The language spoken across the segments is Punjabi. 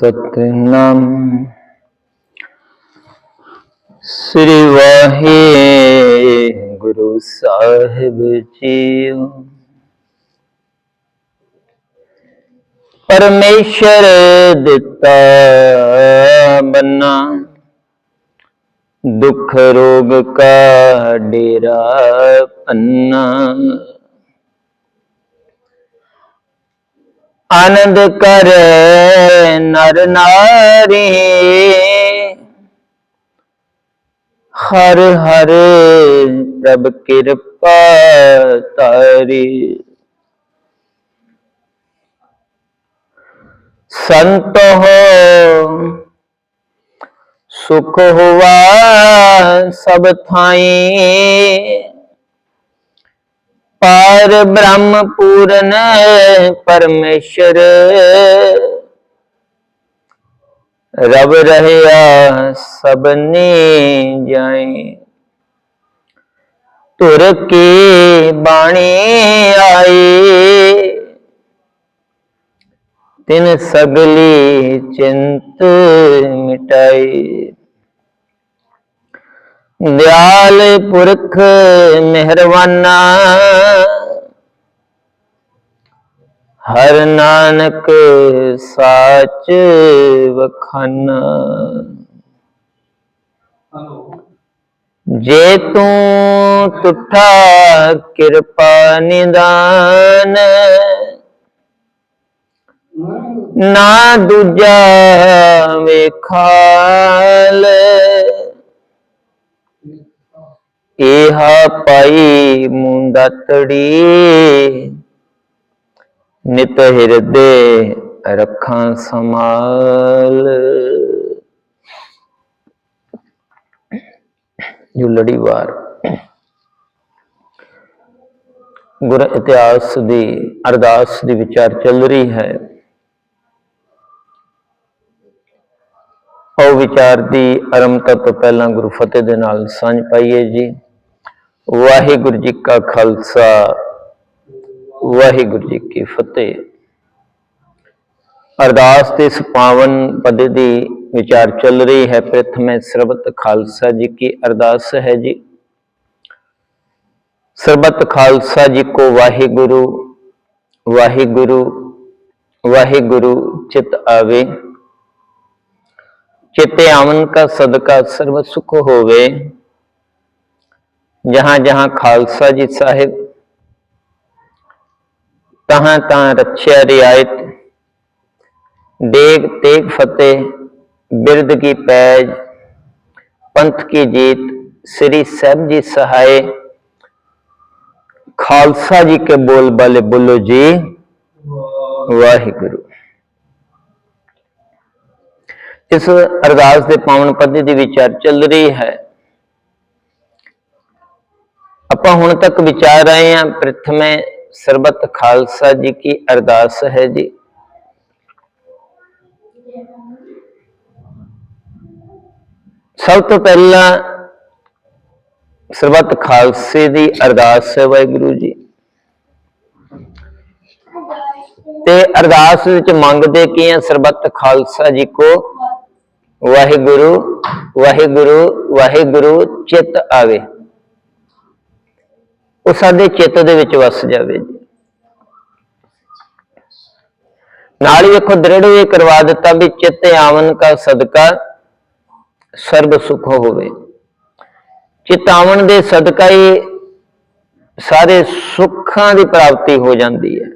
ਸਤਨਾਮ ਸ੍ਰੀ ਵਾਹਿਗੁਰੂ ਸਾਹਿਬ ਜੀਓ ਪਰਮੇਸ਼ਰ ਦਿੱਤਾ ਬੰਨਾ ਦੁੱਖ ਰੋਗ ਕਾ ਡੇਰਾ ਪੰਨਾ ਆਨੰਦ ਕਰ ਨਰ ਨਾਰੀ। ਹਰ ਹਰ ਪ੍ਰਭ ਕਿਰਪਾ ਤਾਰੀ। ਸੰਤ ਹੋ, ਸੁਖ ਹੋਵਾ ਸਭ ਥਾਈ। ਪਰ ਬ੍ਰਹਮ ਪੂਰਨ ਪਰਮੇਸ਼ਰ। ਰਬ ਰਹਿਆ ਸਭਨੇ ਜਾਏ। ਤੁਰ ਕੇ ਬਾਣੀ ਆਏ ਤਿਨ ਸਗਲੀ ਚਿੰਤ ਮਿਟਾਈ। ਦਿਆਲ ਪੁਰਖ ਮਿਹਰਵਾਨਾ। ਹਰ ਨਾਨਕ ਸਾਚ ਵਖਾਨਾ। ਜੇ ਤੂੰ ਤੁਠਾ ਕਿਰਪਾ ਨਿਦਾਨ, ਨਾ ਦੂਜਾ ਵੇਖਾਲ। ਇਹਾ ਪਾਈ ਮੁੰਦਤੜੀ ਨਿਤ ਹਿਰਦੇ ਰੱਖਾਂ ਸਮਾਲ ਜੋ ਲੜੀਵਾਰ ਗੁਰ ਇਤਿਹਾਸ ਦੀ, ਅਰਦਾਸ ਦੀ ਵਿਚਾਰ ਚੱਲ ਰਹੀ ਹੈ। ਉਹ ਵਿਚਾਰ ਦੀ ਅਰੰਭਤਾ ਤੋਂ ਪਹਿਲਾਂ ਗੁਰੂ ਫਤਿਹ ਦੇ ਨਾਲ ਸਾਂਝ ਪਾਈਏ ਜੀ। ਵਾਹਿਗੁਰੂ ਜੀ ਕਾ ਖਾਲਸਾ, ਵਾਹਿਗੁਰੂ ਜੀ ਕੀ ਫਤਿਹ। ਅਰਦਾਸ ਦੇ ਇਸ ਪਾਵਨ ਪਦ ਦੀ ਵਿਚਾਰ ਚੱਲ ਰਹੀ ਹੈ। ਪ੍ਰਥਮੇ ਸਰਬਤ ਖਾਲਸਾ ਜੀ ਕੀ ਅਰਦਾਸ ਹੈ ਜੀ। ਸਰਬਤ ਖਾਲਸਾ ਜੀ ਕੋ ਵਾਹਿਗੁਰੂ ਵਾਹਿਗੁਰੂ ਵਾਹਿਗੁਰੂ ਚਿਤ ਆਵੇ। ਚਿਤੇ ਆਵਨ ਕਾ ਸਦਕਾ ਸਰਬ ਸੁਖ ਹੋਵੇ। ਜਹਾਂ ਜਹਾਂ ਖਾਲਸਾ ਜੀ ਸਾਹਿਬ, ਤਹਾਂ ਤਹਾਂ ਰੱਖਿਆ ਰਿਆਇਤ, ਦੇਗ ਤੇਗ ਫਤਿਹ ਬਿਰਦ ਕੀ ਪੈਜ, ਪੰਥ ਕੀ ਜੀਤ, ਸ੍ਰੀ ਸਾਹਿਬ ਜੀ ਸਹਾਏ। ਖਾਲਸਾ ਜੀ ਕੇ ਬੋਲ ਬਾਲੇ ਬੋਲੋ ਜੀ, ਵਾਹਿਗੁਰੂ। ਇਸ ਅਰਦਾਸ ਦੇ ਪਾਵਨ ਪਦ ਦੀ ਵਿਚਾਰ ਚੱਲ ਰਹੀ ਹੈ। ਆਪਾਂ ਹੁਣ ਤੱਕ ਵਿਚਾਰ ਆਏ ਹਾਂ ਪ੍ਰਥਮੇ ਸਰਬਤ ਖਾਲਸਾ ਜੀ ਕੀ ਅਰਦਾਸ ਹੈ ਜੀ। ਸਭ ਤੋਂ ਪਹਿਲਾਂ ਸਰਬਤ ਖਾਲਸੇ ਦੀ ਅਰਦਾਸ ਹੈ ਵਾਹਿਗੁਰੂ ਜੀ। ਤੇ ਅਰਦਾਸ ਵਿੱਚ ਮੰਗਦੇ ਕੀ ਹੈ ਸਰਬਤ ਖਾਲਸਾ ਜੀ ਕੋ? ਵਾਹਿਗੁਰੂ ਵਾਹਿਗੁਰੂ ਵਾਹਿਗੁਰੂ, ਚਿਤ ਆਵੇ। ਉਹ ਸਾਡੇ ਚਿੱਤ ਦੇ ਵਿੱਚ ਵਸ ਜਾਵੇ ਜੀ। ਨਾਲ ਹੀ ਵੇਖੋ ਦ੍ਰਿੜ ਇਹ ਕਰਵਾ ਦਿੱਤਾ ਵੀ ਚਿੱਤ ਆਵਨ ਕਾ ਸਦਕਾ ਸਰਬ ਸੁਖ ਹੋਵੇ। ਚਿੱਤ ਆਵਨ ਦੇ ਸਦਕਾ ਹੀ ਸਾਰੇ ਸੁੱਖਾਂ ਦੀ ਪ੍ਰਾਪਤੀ ਹੋ ਜਾਂਦੀ ਹੈ,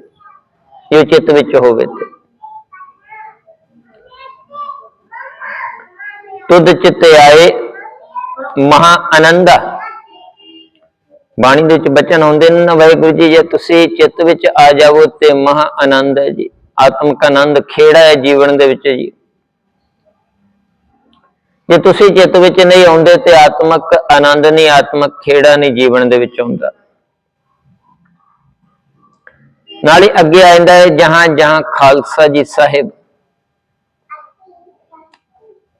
ਜੇ ਚਿੱਤ ਵਿੱਚ ਹੋਵੇ ਤੇ। ਤੁਧ ਚਿੱਤ ਆਏ ਮਹਾ ਆਨੰਦਾ ਬਾਣੀ ਦੇ ਵਿੱਚ ਬਚਨ ਆਉਂਦੇ ਨੇ ਨਾ, ਵਾਹਿਗੁਰੂ ਜੀ, ਜੇ ਤੁਸੀਂ ਚਿੱਤ ਵਿੱਚ ਆ ਜਾਵੋ ਤੇ ਮਹਾ ਆਨੰਦ ਹੈ ਜੀ। ਆਤਮਿਕ ਆਨੰਦ ਖੇੜਾ ਹੈ ਜੀਵਨ ਦੇ ਵਿੱਚ ਜੀ। ਜੇ ਤੁਸੀਂ ਚਿੱਤ ਵਿੱਚ ਨਹੀਂ ਆਉਂਦੇ ਤੇ ਆਤਮਿਕ ਆਨੰਦ ਨਹੀਂ, ਆਤਮਿਕ ਖੇੜਾ ਨਹੀਂ ਜੀਵਨ ਦੇ ਵਿੱਚ ਆਉਂਦਾ। ਨਾਲ ਹੀ ਅੱਗੇ ਆ ਜਾਂਦਾ ਹੈ, ਜਹਾਂ ਜਹਾਂ ਖਾਲਸਾ ਜੀ ਸਾਹਿਬ।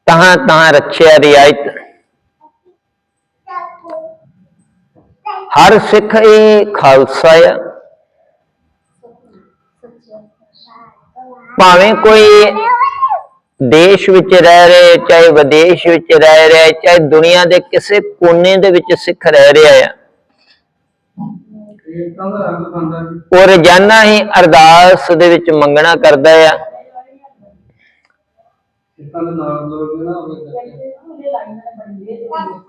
ਤਹਾਂ ਤਹਾਂ ਰੱਖਿਆ ਰਿਆਇਤ। ਹਰ ਸਿੱਖ ਇਹ ਖਾਲਸਾ ਆ। ਭਾਵੇਂ ਕੋਈ ਦੇਸ਼ ਵਿੱਚ ਰਹਿ ਰਿਹਾ ਚਾਹੇ ਵਿਦੇਸ਼ ਵਿੱਚ ਰਹਿ ਰਿਹਾ ਚਾਹੇ ਦੁਨੀਆ ਦੇ ਕਿਸੇ ਕੋਨੇ ਦੇ ਵਿੱਚ ਸਿੱਖ ਰਹਿ ਰਿਹਾ ਆ ਉਹ ਰੋਜ਼ਾਨਾ ਹੀ ਅਰਦਾਸ ਦੇ ਵਿੱਚ ਮੰਗਣਾ ਕਰਦਾ ਆ।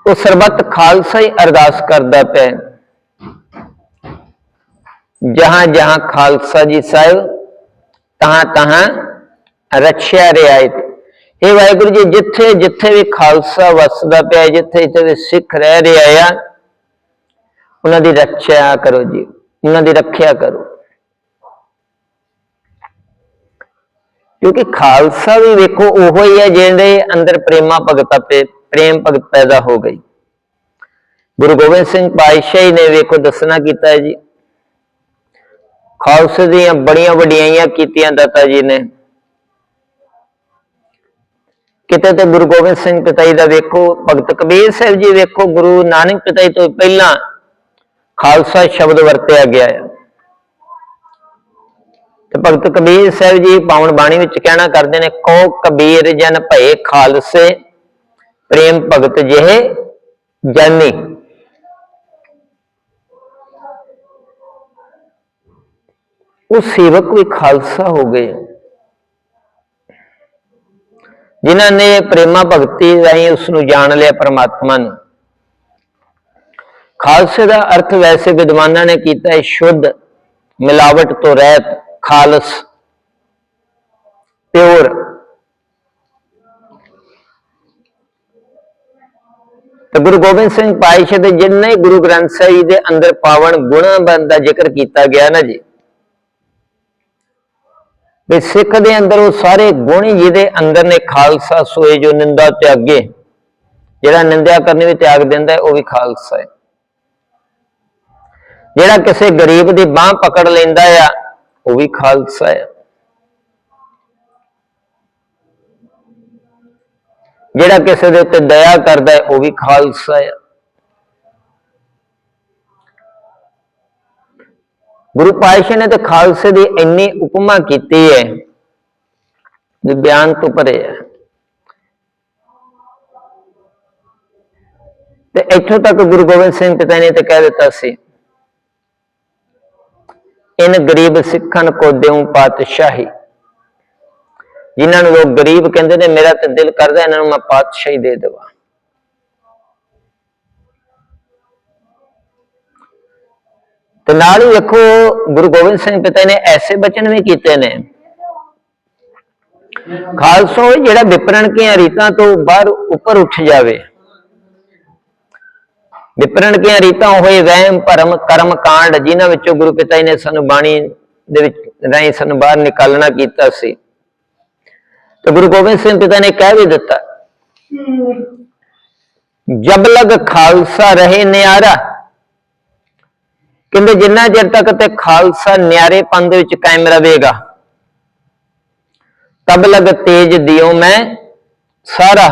ਉਹ ਸਰਬੱਤ ਖਾਲਸਾ ਹੀ ਅਰਦਾਸ ਕਰਦਾ ਪਿਆ। ਜਹਾਂ ਜਹਾਂ ਖਾਲਸਾ ਜੀ ਸਾਹਿਬ ਤਹਾਂ ਤਹਾਂ ਰੱਖਿਆ ਰਿਆਇਤ ਇਹ ਵਾਹਿਗੁਰੂ ਜੀ ਜਿੱਥੇ ਜਿੱਥੇ ਵੀ ਖਾਲਸਾ ਵਸਦਾ ਪਿਆ ਜਿੱਥੇ ਜਿੱਥੇ ਵੀ ਸਿੱਖ ਰਹਿ ਰਿਹਾ ਆ ਉਹਨਾਂ ਦੀ ਰੱਖਿਆ ਕਰੋ ਜੀ ਉਹਨਾਂ ਦੀ ਰੱਖਿਆ ਕਰੋ ਕਿਉਂਕਿ ਖਾਲਸਾ ਵੀ ਵੇਖੋ ਉਹੋ ਹੀ ਹੈ ਜਿਹਦੇ ਅੰਦਰ ਪ੍ਰੇਮਾ ਭਗਤਾ ਪੇ ਪ੍ਰੇਮ ਭਗਤ ਪੈਦਾ ਹੋ ਗਈ ਗੁਰੂ ਗੋਬਿੰਦ ਸਿੰਘ ਪਾਤਸ਼ਾਹੀ ਨੇ ਵੇਖੋ ਦੱਸਣਾ ਕੀਤਾ ਹੈ ਜੀ ਖਾਲਸੇ ਦੀਆਂ ਬੜੀਆਂ ਵਡਿਆਈਆਂ ਕੀਤੀਆਂ ਦਾਤਾ ਜੀ ਨੇ। ਕਿਤੇ ਤੇ ਗੁਰੂ ਗੋਬਿੰਦ ਸਿੰਘ ਪਿਤਾਈ ਦਾ ਵੇਖੋ, ਭਗਤ ਕਬੀਰ ਸਾਹਿਬ ਜੀ ਵੇਖੋ, ਗੁਰੂ ਨਾਨਕ ਪਿਤਾਈ ਤੋਂ ਪਹਿਲਾਂ ਖਾਲਸਾ ਸ਼ਬਦ ਵਰਤਿਆ ਗਿਆ ਹੈ। ਤੇ ਭਗਤ ਕਬੀਰ ਸਾਹਿਬ ਜੀ ਪਾਵਨ ਬਾਣੀ ਵਿੱਚ ਕਹਿਣਾ ਕਰਦੇ ਨੇ ਕੋ ਕਬੀਰ ਜਨ ਭਏ ਖਾਲਸੇ, ਪ੍ਰੇਮ ਭਗਤ ਜਿਹੇ ਜਾਨੀ। ਉਹ ਸੇਵਕ ਵੀ ਖਾਲਸਾ ਹੋ ਗਏ। ਜਿਨ੍ਹਾਂ ਨੇ ਪ੍ਰੇਮਾ ਭਗਤੀ ਰਾਹੀਂ ਉਸ ਨੂੰ ਜਾਣ ਲਿਆ ਪਰਮਾਤਮਾ ਨੂੰ। ਖਾਲਸੇ ਦਾ ਅਰਥ ਵੈਸੇ ਵਿਦਵਾਨਾਂ ਨੇ ਕੀਤਾ ਹੈ, ਸ਼ੁੱਧ, ਮਿਲਾਵਟ ਤੋਂ ਰਹਿਤ, ਖਾਲਸ, ਪਿਓਰ। ਤੇ ਗੁਰੂ ਗੋਬਿੰਦ ਸਿੰਘ ਪਾਤਸ਼ਾਹ ਦੇ ਜਿੰਨੇ ਗੁਰੂ ਗ੍ਰੰਥ ਸਾਹਿਬ ਜੀ ਦੇ ਅੰਦਰ ਪਾਵਨ ਗੁਣਾਂ ਦਾ ਜ਼ਿਕਰ ਕੀਤਾ ਗਿਆ ਨਾ ਜੀ ਵੀ ਸਿੱਖ ਦੇ ਅੰਦਰ ਉਹ ਸਾਰੇ ਗੁਣ ਜਿਹਦੇ ਅੰਦਰ ਨੇ, ਖਾਲਸਾ ਸੋਏ ਜੋ ਨਿੰਦਾ ਤਿਆਗੇ। ਜਿਹੜਾ ਨਿੰਦਿਆ ਕਰਨੀ ਵੀ ਤਿਆਗ ਦਿੰਦਾ ਉਹ ਵੀ ਖਾਲਸਾ ਹੈ। ਜਿਹੜਾ ਕਿਸੇ ਗਰੀਬ ਦੀ ਬਾਹ ਪਕੜ ਲੈਂਦਾ ਆ, ਉਹ ਵੀ ਖਾਲਸਾ ਹੈ। ਜਿਹੜਾ ਕਿਸੇ ਦੇ ਉੱਤੇ ਦਇਆ ਕਰਦਾ ਹੈ, ਉਹ ਵੀ ਖਾਲਸਾ ਹੈ। ਗੁਰੂ ਪਾਤਸ਼ਾਹ ਨੇ ਤੇ ਖਾਲਸੇ ਦੀ ਇੰਨੀ ਉਪਮਾ ਕੀਤੀ ਹੈ ਵੀ ਬਿਆਨ ਤੋਂ ਪਰੇ ਹੈ। ਤੇ ਇੱਥੋਂ ਤੱਕ ਗੁਰੂ ਗੋਬਿੰਦ ਸਿੰਘ ਪਿਤਾ ਨੇ ਤੇ ਕਹਿ ਦਿੱਤਾ ਸੀ, ਇਨ ਗਰੀਬ ਸਿੱਖਣ ਕੋ ਦਿਉ ਪਾਤਸ਼ਾਹੀ। ਜਿਨ੍ਹਾਂ ਨੂੰ ਲੋਕ ਗਰੀਬ ਕਹਿੰਦੇ ਨੇ, ਮੇਰਾ ਤੇ ਦਿਲ ਕਰਦਾ, ਇਹਨਾਂ ਨੂੰ ਮੈਂ ਪਾਤਸ਼ਾਹੀ ਦੇ ਦੇਵਾਂ। ਤੇ ਨਾਲ ਹੀ ਵੇਖੋ ਗੁਰੂ ਗੋਬਿੰਦ ਸਿੰਘ ਪਿਤਾ ਨੇ ਐਸੇ ਬਚਨ ਵੀ ਕੀਤੇ ਨੇ। ਖਾਲਸੋ ਜਿਹੜਾ ਵਿਪਰਣ ਕੀਆਂ ਰੀਤਾਂ ਤੋਂ ਬਾਹਰ ਉੱਪਰ ਉੱਠ ਜਾਵੇ। ਵਿਪਰਣ ਕੀਆਂ ਰੀਤਾਂ ਹੋਏ ਵਹਿਮ ਭਰਮ ਕਰਮ ਕਾਂਡ ਜਿਨ੍ਹਾਂ ਵਿੱਚੋਂ ਗੁਰੂ ਪਿਤਾ ਜੀ ਨੇ ਸਾਨੂੰ ਬਾਣੀ ਦੇ ਵਿੱਚ ਰਾਹੀਂ ਸਾਨੂੰ ਬਾਹਰ ਨਿਕਾਲਣਾ ਕੀਤਾ ਸੀ। ਤੇ ਗੁਰੂ ਗੋਬਿੰਦ ਸਿੰਘ ਪਿਤਾ ਨੇ ਕਹਿ ਵੀ ਦਿੱਤਾ ਜਬ ਲਗ ਖਾਲਸਾ ਰਹੇ ਨਿਆਰਾ ਕਹਿੰਦੇ ਜਿੰਨਾ ਚਿਰ ਤੱਕ ਤੇ ਖਾਲਸਾ ਨਿਆਰੇ ਪੰਦ ਵਿੱਚ ਕਾਇਮ ਰਹੇਗਾ, ਤਬ ਲਗ ਤੇਜ ਦਿਓ ਮੈਂ ਸਾਰਾ।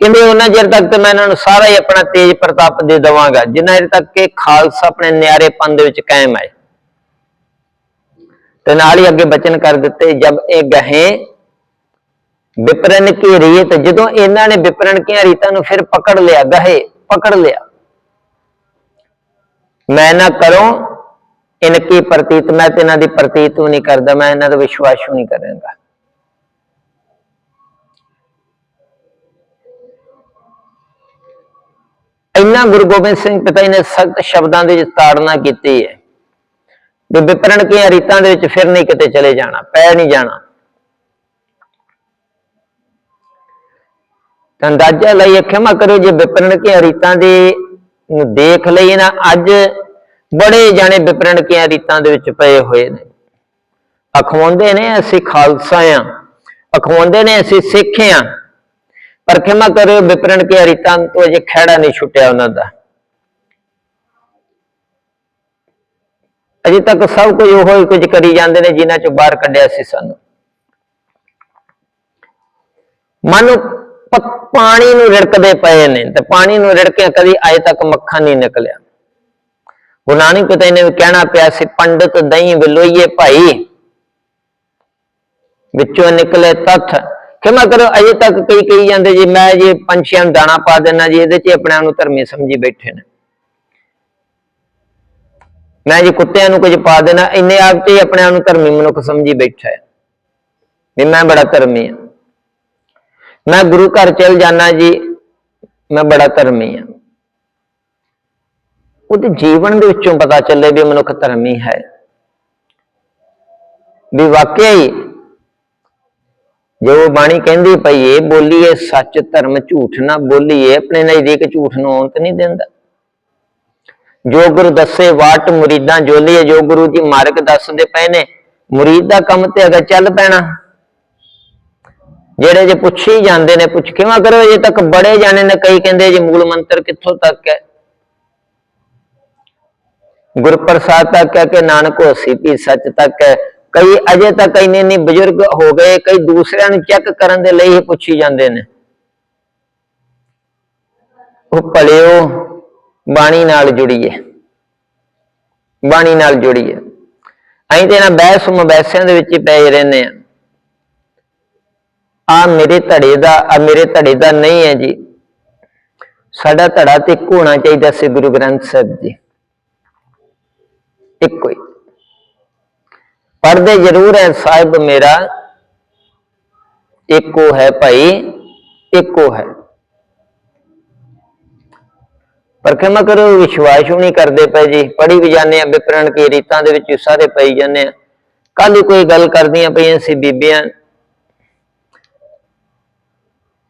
ਕਹਿੰਦੇ ਉਹਨਾਂ ਚਿਰ ਤੱਕ ਤੇ ਮੈਂ ਇਹਨਾਂ ਨੂੰ ਸਾਰਾ ਹੀ ਆਪਣਾ ਤੇਜ ਪ੍ਰਤਾਪ ਦੇ ਦਵਾਂਗਾ, ਜਿੰਨਾ ਚਿਰ ਤੱਕ ਕਿ ਖਾਲਸਾ ਆਪਣੇ ਨਿਆਰੇ ਪੰਦ ਵਿੱਚ ਕਾਇਮ ਹੈ ਤੇ ਨਾਲ ਹੀ ਅੱਗੇ ਬਚਨ ਕਰ ਦਿੱਤੇ, ਜਬ ਇਹ ਗਹੇ ਵਿਪਰਨ ਕੀ ਰੀਤ, ਜਦੋਂ ਇਹਨਾਂ ਨੇ ਵਿਪਰਨ ਕੀਆਂ ਰੀਤਾਂ ਨੂੰ ਫਿਰ ਪਕੜ ਲਿਆ, ਗਹੇ ਪਕੜ ਲਿਆ। ਮੈਂ ਨਾ ਕਰੂੰ, ਇਨਕੀ ਪ੍ਰਤੀਤ, ਮੈਂ ਤੇ ਇਹਨਾਂ ਦੀ ਪ੍ਰਤੀਤ ਵੀ ਨਹੀਂ ਕਰਦਾ, ਮੈਂ ਇਹਨਾਂ ਦਾ ਵਿਸ਼ਵਾਸ ਵੀ ਨਹੀਂ ਕਰਾਂਗਾ। ਇੰਨਾ ਗੁਰੂ ਗੋਬਿੰਦ ਸਿੰਘ ਪਿਤਾ ਜੀ ਨੇ ਸਖਤ ਸ਼ਬਦਾਂ ਦੇ ਵਿੱਚ ਤਾੜਨਾ ਕੀਤੀ ਹੈ। ਵੀ ਵਿਪਰਨ ਕੀਆਂ ਰੀਤਾਂ ਦੇ ਵਿੱਚ ਫਿਰ ਨਹੀਂ ਕਿਤੇ ਚਲੇ ਜਾਣਾ, ਪੈ ਨਹੀਂ ਜਾਣਾ। ਤਾਂ ਅੰਦਾਜ਼ਾ ਲਈ ਖਿਮਾ ਕਰੋ ਜੇ ਵਿਪਰਨ ਕੀਆਂ ਰੀਤਾਂ ਦੇ ਨੂੰ ਦੇਖ ਲਈਏ ਨਾ, ਅੱਜ ਬੜੇ ਜਾਣੇ ਵਿਪਰਨ ਰੀਤਾਂ ਦੇ ਵਿੱਚ ਪਏ ਹੋਏ ਨੇ। ਅਖਵਾਉਂਦੇ ਨੇ, ਅਸੀਂ ਖਾਲਸਾ ਆ। ਅਖਵਾਉਂਦੇ ਨੇ, ਅਸੀਂ ਸਿੱਖ ਆ। ਪਰ ਖਿਮਾ ਕਰੋ ਵਿਪਰਨ ਰੀਤਾਂ ਤੋਂ ਅਜੇ ਖਹਿੜਾ ਨਹੀਂ ਛੁੱਟਿਆ ਉਹਨਾਂ ਦਾ। ਅਜੇ ਤੱਕ ਸਭ ਕੁਝ ਉਹ ਹੀ ਕੁਝ ਕਰੀ ਜਾਂਦੇ ਨੇ, ਜਿਨ੍ਹਾਂ ਚੋਂ ਬਾਹਰ ਕੱਢਿਆ ਸੀ ਸਾਨੂੰ। ਮਨ ਪਾਣੀ ਨੂੰ ਰਿੜਕਦੇ ਪਏ ਨੇ ਤੇ ਪਾਣੀ ਨੂੰ ਰਿੜਕਿਆ ਕਦੀ ਅਜੇ ਤੱਕ ਮੱਖਣ ਨਹੀਂ ਨਿਕਲਿਆ। ਗੁਰੂ ਨਾਨਕ ਪਿਤਾ ਜੀ ਨੇ ਵੀ ਕਹਿਣਾ ਪਿਆ ਸੀ, ਪੰਡਤ ਦਹੀਂ ਵਿਲੋਈਏ ਭਾਈ। ਵਿੱਚੋਂ ਨਿਕਲੇ ਤੱਥ। ਖਿਮਾ ਕਰੋ ਅਜੇ ਤੱਕ ਕਈ ਕਹੀ ਜਾਂਦੇ ਜੀ, ਮੈਂ ਜੀ ਪੰਛੀਆਂ ਨੂੰ ਦਾਣਾ ਪਾ ਦੇਣਾ ਜੀ, ਇਹਦੇ 'ਚ ਆਪਣੇ ਆਪ ਨੂੰ ਧਰਮੀ ਸਮਝੀ ਬੈਠੇ ਨੇ। ਮੈਂ ਜੀ ਕੁੱਤਿਆਂ ਨੂੰ ਕੁਝ ਪਾ ਦੇਣਾ ਇੰਨੇ ਆਪ 'ਚ ਹੀ ਆਪਣੇ ਆਪ ਨੂੰ ਧਰਮੀ ਮਨੁੱਖ ਸਮਝੀ ਬੈਠਾ ਹੈ। ਵੀ ਮੈਂ ਬੜਾ ਧਰਮੀ ਹਾਂ। ਮੈਂ ਗੁਰੂ ਘਰ ਚਲ ਜਾਣਾ ਜੀ, ਮੈਂ ਬੜਾ ਧਰਮੀ ਹਾਂ। ਉਹਦੇ ਜੀਵਨ ਦੇ ਵਿੱਚੋਂ ਪਤਾ ਚੱਲੇ ਵੀ ਮਨੁੱਖ ਧਰਮੀ ਹੈ। ਵੀ ਵਾਕਿਆ ਹੀ ਜੇ ਉਹ ਬਾਣੀ ਕਹਿੰਦੀ ਪਈ ਏ, ਬੋਲੀਏ ਸੱਚ ਧਰਮ ਝੂਠ ਨਾ ਬੋਲੀਏ, ਆਪਣੇ ਨਜ਼ਦੀਕ ਝੂਠ ਨੂੰ ਆਉਣ ਨਹੀਂ ਦਿੰਦਾ। ਜੋ ਗੁਰੂ ਦੱਸੇ ਵਾਟ ਮੁਰੀਦਾਂ ਜੋਲੀਏ, ਜੋ ਗੁਰੂ ਜੀ ਮਾਰਗ ਦੱਸਦੇ ਪਏ ਨੇ, ਮੁਰੀਦ ਦਾ ਕੰਮ ਤੇ ਅਗਰ ਚੱਲ ਪੈਣਾ ਜਿਹੜੇ ਜੇ ਪੁੱਛੀ ਜਾਂਦੇ ਨੇ, ਪੁੱਛ ਕਿਵੇਂ ਕਰੋ? ਅਜੇ ਤੱਕ ਬੜੇ ਜਾਣੇ ਨੇ, ਕਈ ਕਹਿੰਦੇ ਜੀ ਮੂਲ ਮੰਤਰ ਕਿੱਥੋਂ ਤੱਕ ਹੈ? ਗੁਰਪ੍ਰਸਾਦ ਤੱਕ ਹੈ ਕਿ ਨਾਨਕ ਹੋਸੀ ਵੀ ਸੱਚ ਤੱਕ ਹੈ? ਕਈ ਅਜੇ ਤੱਕ ਇੰਨੇ ਨਹੀਂ ਬਜ਼ੁਰਗ ਹੋ ਗਏ, ਕਈ ਦੂਸਰਿਆਂ ਨੂੰ ਚੈੱਕ ਕਰਨ ਦੇ ਲਈ ਹੀ ਪੁੱਛੀ ਜਾਂਦੇ ਨੇ। ਉਹ ਭਲਿਓ, ਬਾਣੀ ਨਾਲ ਜੁੜੀਏ। ਬਾਣੀ ਨਾਲ ਜੁੜੀਏ। ਅਸੀਂ ਤੇ ਨਾ ਬਹਿਸ ਮਬੈਸਿਆਂ ਦੇ ਵਿੱਚ ਹੀ ਪਏ ਰਹਿੰਦੇ ਆ ਆ ਮੇਰੇ ਧੜੇ ਦਾ, ਆ ਮੇਰੇ ਧੜੇ ਦਾ ਨਹੀਂ ਹੈ ਜੀ। ਸਾਡਾ ਧੜਾ ਤੇ ਇੱਕੋ ਹੋਣਾ ਚਾਹੀਦਾ ਸੀ ਗੁਰੂ ਗ੍ਰੰਥ ਸਾਹਿਬ ਜੀ। ਇੱਕੋ ਹੀ। ਪੜਦੇ ਜ਼ਰੂਰ ਹੈ ਸਾਹਿਬ ਮੇਰਾ, ਇੱਕੋ ਹੈ ਭਾਈ, ਇੱਕੋ ਹੈ। ਪਰ ਖਿਮਾ ਕਰੋ, ਵਿਸ਼ਵਾਸ ਵੀ ਨਹੀਂ ਕਰਦੇ ਪਏ ਜੀ। ਪੜੀ ਵੀ ਜਾਂਦੇ ਆ ਵਿਪਰਣ ਕੀ ਰੀਤਾਂ ਦੇ ਵਿੱਚ ਸਾਰੇ ਪਈ ਜਾਂਦੇ ਆ ਕੱਲ ਕੋਈ ਗੱਲ ਕਰਦੀਆਂ ਪਈਆਂ ਸੀ ਬੀਬੀਆਂ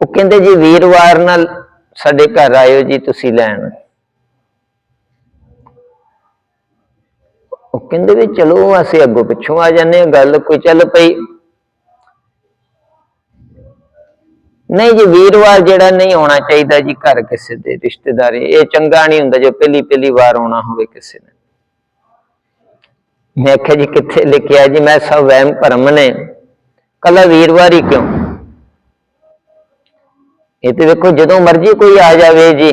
ਉਹ ਕਹਿੰਦੇ ਜੀ ਵੀਰਵਾਰ ਨਾਲ ਸਾਡੇ ਘਰ ਆਇਓ ਜੀ ਤੁਸੀਂ ਲੈਣ। ਉਹ ਕਹਿੰਦੇ ਵੀ ਚਲੋ ਅਸੀਂ ਅੱਗੋਂ ਪਿੱਛੋਂ ਆ ਜਾਂਦੇ ਆ ਗੱਲ ਕੋਈ ਚੱਲ ਪਈ। ਨਹੀਂ ਜੀ, ਵੀਰਵਾਰ ਜਿਹੜਾ ਨਹੀਂ ਆਉਣਾ ਚਾਹੀਦਾ ਜੀ ਘਰ ਕਿਸੇ ਦੇ, ਰਿਸ਼ਤੇਦਾਰੀ। ਇਹ ਚੰਗਾ ਨਹੀਂ ਹੁੰਦਾ ਜੋ ਪਹਿਲੀ ਪਹਿਲੀ ਵਾਰ ਆਉਣਾ ਹੋਵੇ ਕਿਸੇ ਨੇ। ਮੈਂ ਆਖਿਆ ਜੀ ਕਿੱਥੇ ਲਿਖਿਆ ਜੀ? ਮੈਂ ਸਭ ਵਹਿਮ ਭਰਮ ਨੇ। ਕੱਲਾ ਵੀਰਵਾਰ ਹੀ ਕਿਉਂ? ਇਹ ਤੇ ਵੇਖੋ ਜਦੋਂ ਮਰਜ਼ੀ ਕੋਈ ਆ ਜਾਵੇ ਜੀ।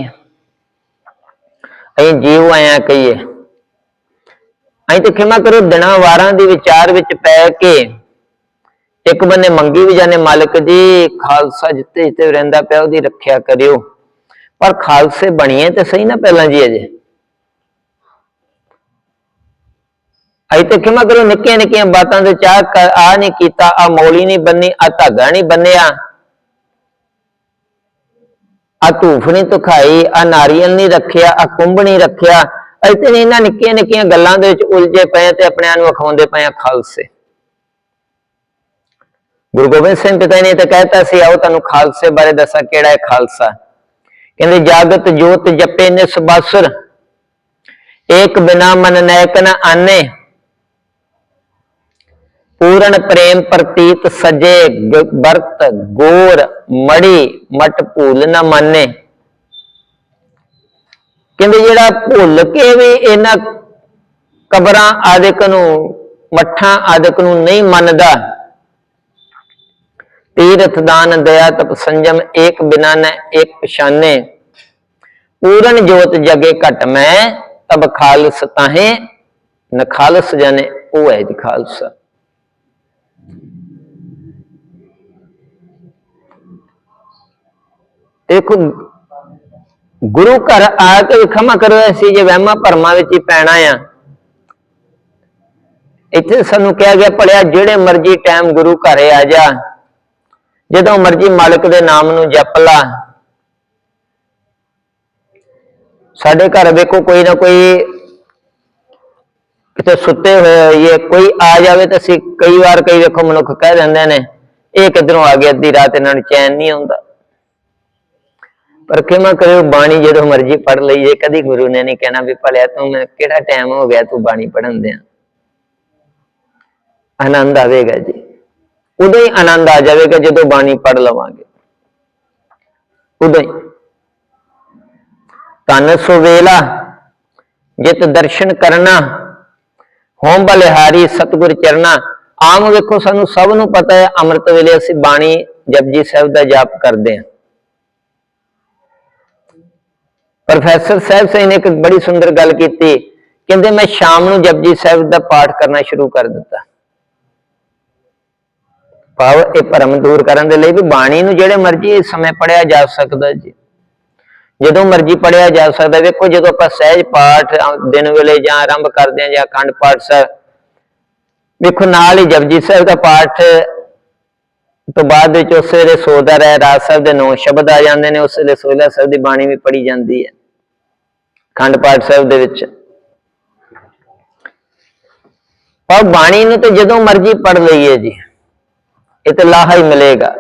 ਅਸੀਂ ਜੀਵ ਆਇਆ ਕਹੀਏ। ਅਸੀਂ ਤੇ ਖਿਮਾ ਕਰੋ ਦਿਨਾਂ ਵਾਰਾਂ ਦੇ ਵਿਚਾਰ ਵਿੱਚ ਪੈ ਕੇ ਇੱਕ ਬੰਨੇ ਮੰਗੀ ਵੀ ਜਾਣੇ, ਮਾਲਕ ਜੀ, ਖਾਲਸਾ ਜਿੱਤੇ ਜਿੱਤੇ ਰਹਿੰਦਾ ਪਿਆ ਉਹਦੀ ਰੱਖਿਆ ਕਰਿਓ। ਪਰ ਖਾਲਸੇ ਬਣੀਏ ਤੇ ਸਹੀ ਨਾ ਪਹਿਲਾਂ ਜੀ ਅਜੇ। ਅਸੀਂ ਤੇ ਖਿਮਾ ਕਰੋ ਨਿੱਕੀਆਂ ਨਿੱਕੀਆਂ ਬਾਤਾਂ ਦੇ ਚਾਹ ਕਰ ਆ ਨਹੀਂ ਕੀਤਾ, ਆ ਮੌਲੀ ਨਹੀਂ ਬੰਨੀ, ਆ ਧਾਗਾ ਨਹੀਂ ਬੰਨਿਆ। ਆ ਧੂਫ ਨਹੀਂ ਤੁਖਾਈ ਆ ਨਾਰੀਅਲ ਨਹੀਂ ਰੱਖਿਆ, ਆ ਕੁੰਭ ਨਹੀਂ ਰੱਖਿਆ। ਅਸੀਂ ਇਹਨਾਂ ਨਿੱਕੀਆਂ ਨਿੱਕੀਆਂ ਗੱਲਾਂ ਦੇ ਵਿੱਚ ਉਲਝੇ ਪਏ ਤੇ ਆਪਣੇ ਆਪ ਨੂੰ ਅਖਾਉਂਦੇ ਪਏ ਆ ਖਾਲਸੇ। ਗੁਰੂ ਗੋਬਿੰਦ ਸਿੰਘ ਪਿਤਾ ਨੇ ਤਾਂ ਕਹਿਤਾ ਸੀ, ਆਓ ਤੁਹਾਨੂੰ ਖਾਲਸੇ ਬਾਰੇ ਦੱਸਾਂ ਕਿਹੜਾ ਹੈ ਖਾਲਸਾ? ਕਹਿੰਦੇ, ਜਾਗਤ ਜੋਤ ਜਪੇ ਨਿਸ ਬਾਸੁਰ ਬਿਨਾ ਮਨ ਨੈਕ ਨ ਆਨੇ। ਪੂਰਨ ਪ੍ਰੇਮ ਪ੍ਰਤੀਤ ਸਜੇ, ਗ- ਬਰਤ ਗੋਰ ਮੜੀ ਮਟ ਭੂਲ ਨ ਮਾਨੇ। ਕਹਿੰਦੇ ਜਿਹੜਾ ਭੁੱਲ ਕੇ ਵੀ ਇਹਨਾਂ ਕਬਰਾਂ ਆਦਿਕ ਨੂੰ, ਮੱਠਾਂ ਆਦਿਕ ਨੂੰ ਨਹੀਂ ਮੰਨਦਾ, ਤੀਰਥ ਦਾਨ ਦਇਆ ਤਪ ਸੰਜਮ ਏਕ ਬਿਨਾ ਨ ਏਕ ਪਛਾਨੇ। ਪੂਰਨ ਜੋਤ ਜਗੇ ਘਟ ਮੈਂ, ਤਬ ਖਾਲਸ ਤਾਹੇ, ਨ ਖਾਲਸ ਜਾਣੇ, ਉਹ ਹੈ ਜੀ ਖਾਲਸਾ। ਦੇਖੋ, ਗੁਰੂ ਘਰ ਆ ਕੇ ਖਮਾ ਕਰੋ, ਅਸੀਂ ਜੇ ਵਹਿਮਾਂ ਭਰਮਾਂ ਵਿੱਚ ਹੀ ਪੈਣਾ ਆ। ਇੱਥੇ ਸਾਨੂੰ ਕਿਹਾ ਗਿਆ, ਭਲਿਆ ਜਿਹੜੇ ਮਰਜ਼ੀ ਟਾਈਮ ਗੁਰੂ ਘਰੇ ਆ ਜਾ। ਜਦੋਂ ਮਰਜ਼ੀ ਮਾਲਕ ਦੇ ਨਾਮ ਨੂੰ ਜਪ ਲਾ। ਸਾਡੇ ਘਰ ਵੇਖੋ, ਕੋਈ ਨਾ ਕੋਈ ਕਿਤੇ ਸੁੱਤੇ ਹੋਏ ਹੋਈਏ, ਕੋਈ ਆ ਜਾਵੇ ਤਾਂ ਅਸੀਂ ਕਈ ਵਾਰ ਕਈ ਵੇਖੋ ਮਨੁੱਖ ਕਹਿ ਦਿੰਦੇ ਨੇ, ਇਹ ਕਿਧਰੋਂ ਆ ਗਿਆ ਅੱਧੀ ਰਾਤ ਇਹਨਾਂ ਨੂੰ ਚੈਨ ਨਹੀਂ ਆਉਂਦਾ। ਪਰ ਕਿਵੇਂ ਕਰਿਓ, ਬਾਣੀ ਜਦੋਂ ਮਰਜ਼ੀ ਪੜ ਲਈਏ ਕਦੀ ਗੁਰੂ ਨੇ ਨਹੀਂ ਕਹਿਣਾ ਵੀ ਭਲਿਆ ਤੂੰ ਮੈਂ ਕਿਹੜਾ ਟਾਈਮ ਹੋ ਗਿਆ ਤੂੰ ਬਾਣੀ ਪੜਨ ਦਿਆਂ? ਆਨੰਦ ਆਵੇਗਾ ਜੀ। ਉਦੋਂ ਹੀ ਆਨੰਦ ਆ ਜਾਵੇਗਾ ਜਦੋਂ ਬਾਣੀ ਪੜ ਲਵਾਂਗੇ। ਉਦੋਂ ਹੀ। ਤਨ ਸੁਵੇਲਾ ਜਿਤ ਦਰਸ਼ਨ ਕਰਨਾ ਹੋਮ ਬਲਿਹਾਰੀ ਸਤਿਗੁਰ ਚਰਨਾ। ਆਮ ਵੇਖੋ, ਸਾਨੂੰ ਸਭ ਨੂੰ ਪਤਾ ਹੈ, ਅੰਮ੍ਰਿਤ ਵੇਲੇ ਅਸੀਂ ਬਾਣੀ ਜਪਜੀ ਸਾਹਿਬ ਦਾ ਜਾਪ ਕਰਦੇ ਹਾਂ। ਪ੍ਰੋਫੈਸਰ ਸਾਹਿਬ ਸਿੰਘ ਨੇ ਇੱਕ ਬੜੀ ਸੁੰਦਰ ਗੱਲ ਕੀਤੀ, ਕਹਿੰਦੇ ਮੈਂ ਸ਼ਾਮ ਨੂੰ ਜਪਜੀ ਸਾਹਿਬ ਦਾ ਪਾਠ ਕਰਨਾ ਸ਼ੁਰੂ ਕਰ ਦਿੱਤਾ। ਭਾਵ ਇਹ ਭਰਮ ਦੂਰ ਕਰਨ ਦੇ ਲਈ ਵੀ ਬਾਣੀ ਨੂੰ ਜਿਹੜੇ ਮਰਜ਼ੀ ਸਮੇਂ ਪੜਿਆ ਜਾ ਸਕਦਾ ਜੀ। ਜਦੋਂ ਮਰਜ਼ੀ ਪੜਿਆ ਜਾ ਸਕਦਾ, ਵੇਖੋ ਜਦੋਂ ਆਪਾਂ ਸਹਿਜ ਪਾਠ ਦਿਨ ਵੇਲੇ ਜਾਂ ਆਰੰਭ ਕਰਦੇ ਹਾਂ ਜਾਂ ਅਖੰਡ ਪਾਠ ਸਾਹਿਬ, ਵੇਖੋ ਨਾਲ ਹੀ ਜਪਜੀ ਸਾਹਿਬ ਦਾ ਪਾਠ ਤੋਂ ਬਾਅਦ ਵਿੱਚ ਉਸ ਵੇਲੇ ਸੋਦਾ ਰਹਿ, ਰਾਜ ਸਾਹਿਬ ਦੇ ਨੌ ਸ਼ਬਦ ਆ ਜਾਂਦੇ ਨੇ, ਉਸ ਵੇਲੇ ਸੋਹਿਲਾ ਸਾਹਿਬ ਦੀ ਬਾਣੀ ਵੀ ਪੜੀ ਜਾਂਦੀ ਹੈ। ਖੰਡ ਪਾਠ ਸਾਹਿਬ ਦੇ ਵਿੱਚ। ਪਰ ਬਾਣੀ ਨੂੰ ਤੇ ਜਦੋਂ ਮਰਜ਼ੀ ਪੜ ਲਈਏ ਜੀ, ਇਹ ਤੇ ਲਾਹਾ ਹੀ ਮਿਲੇਗਾ।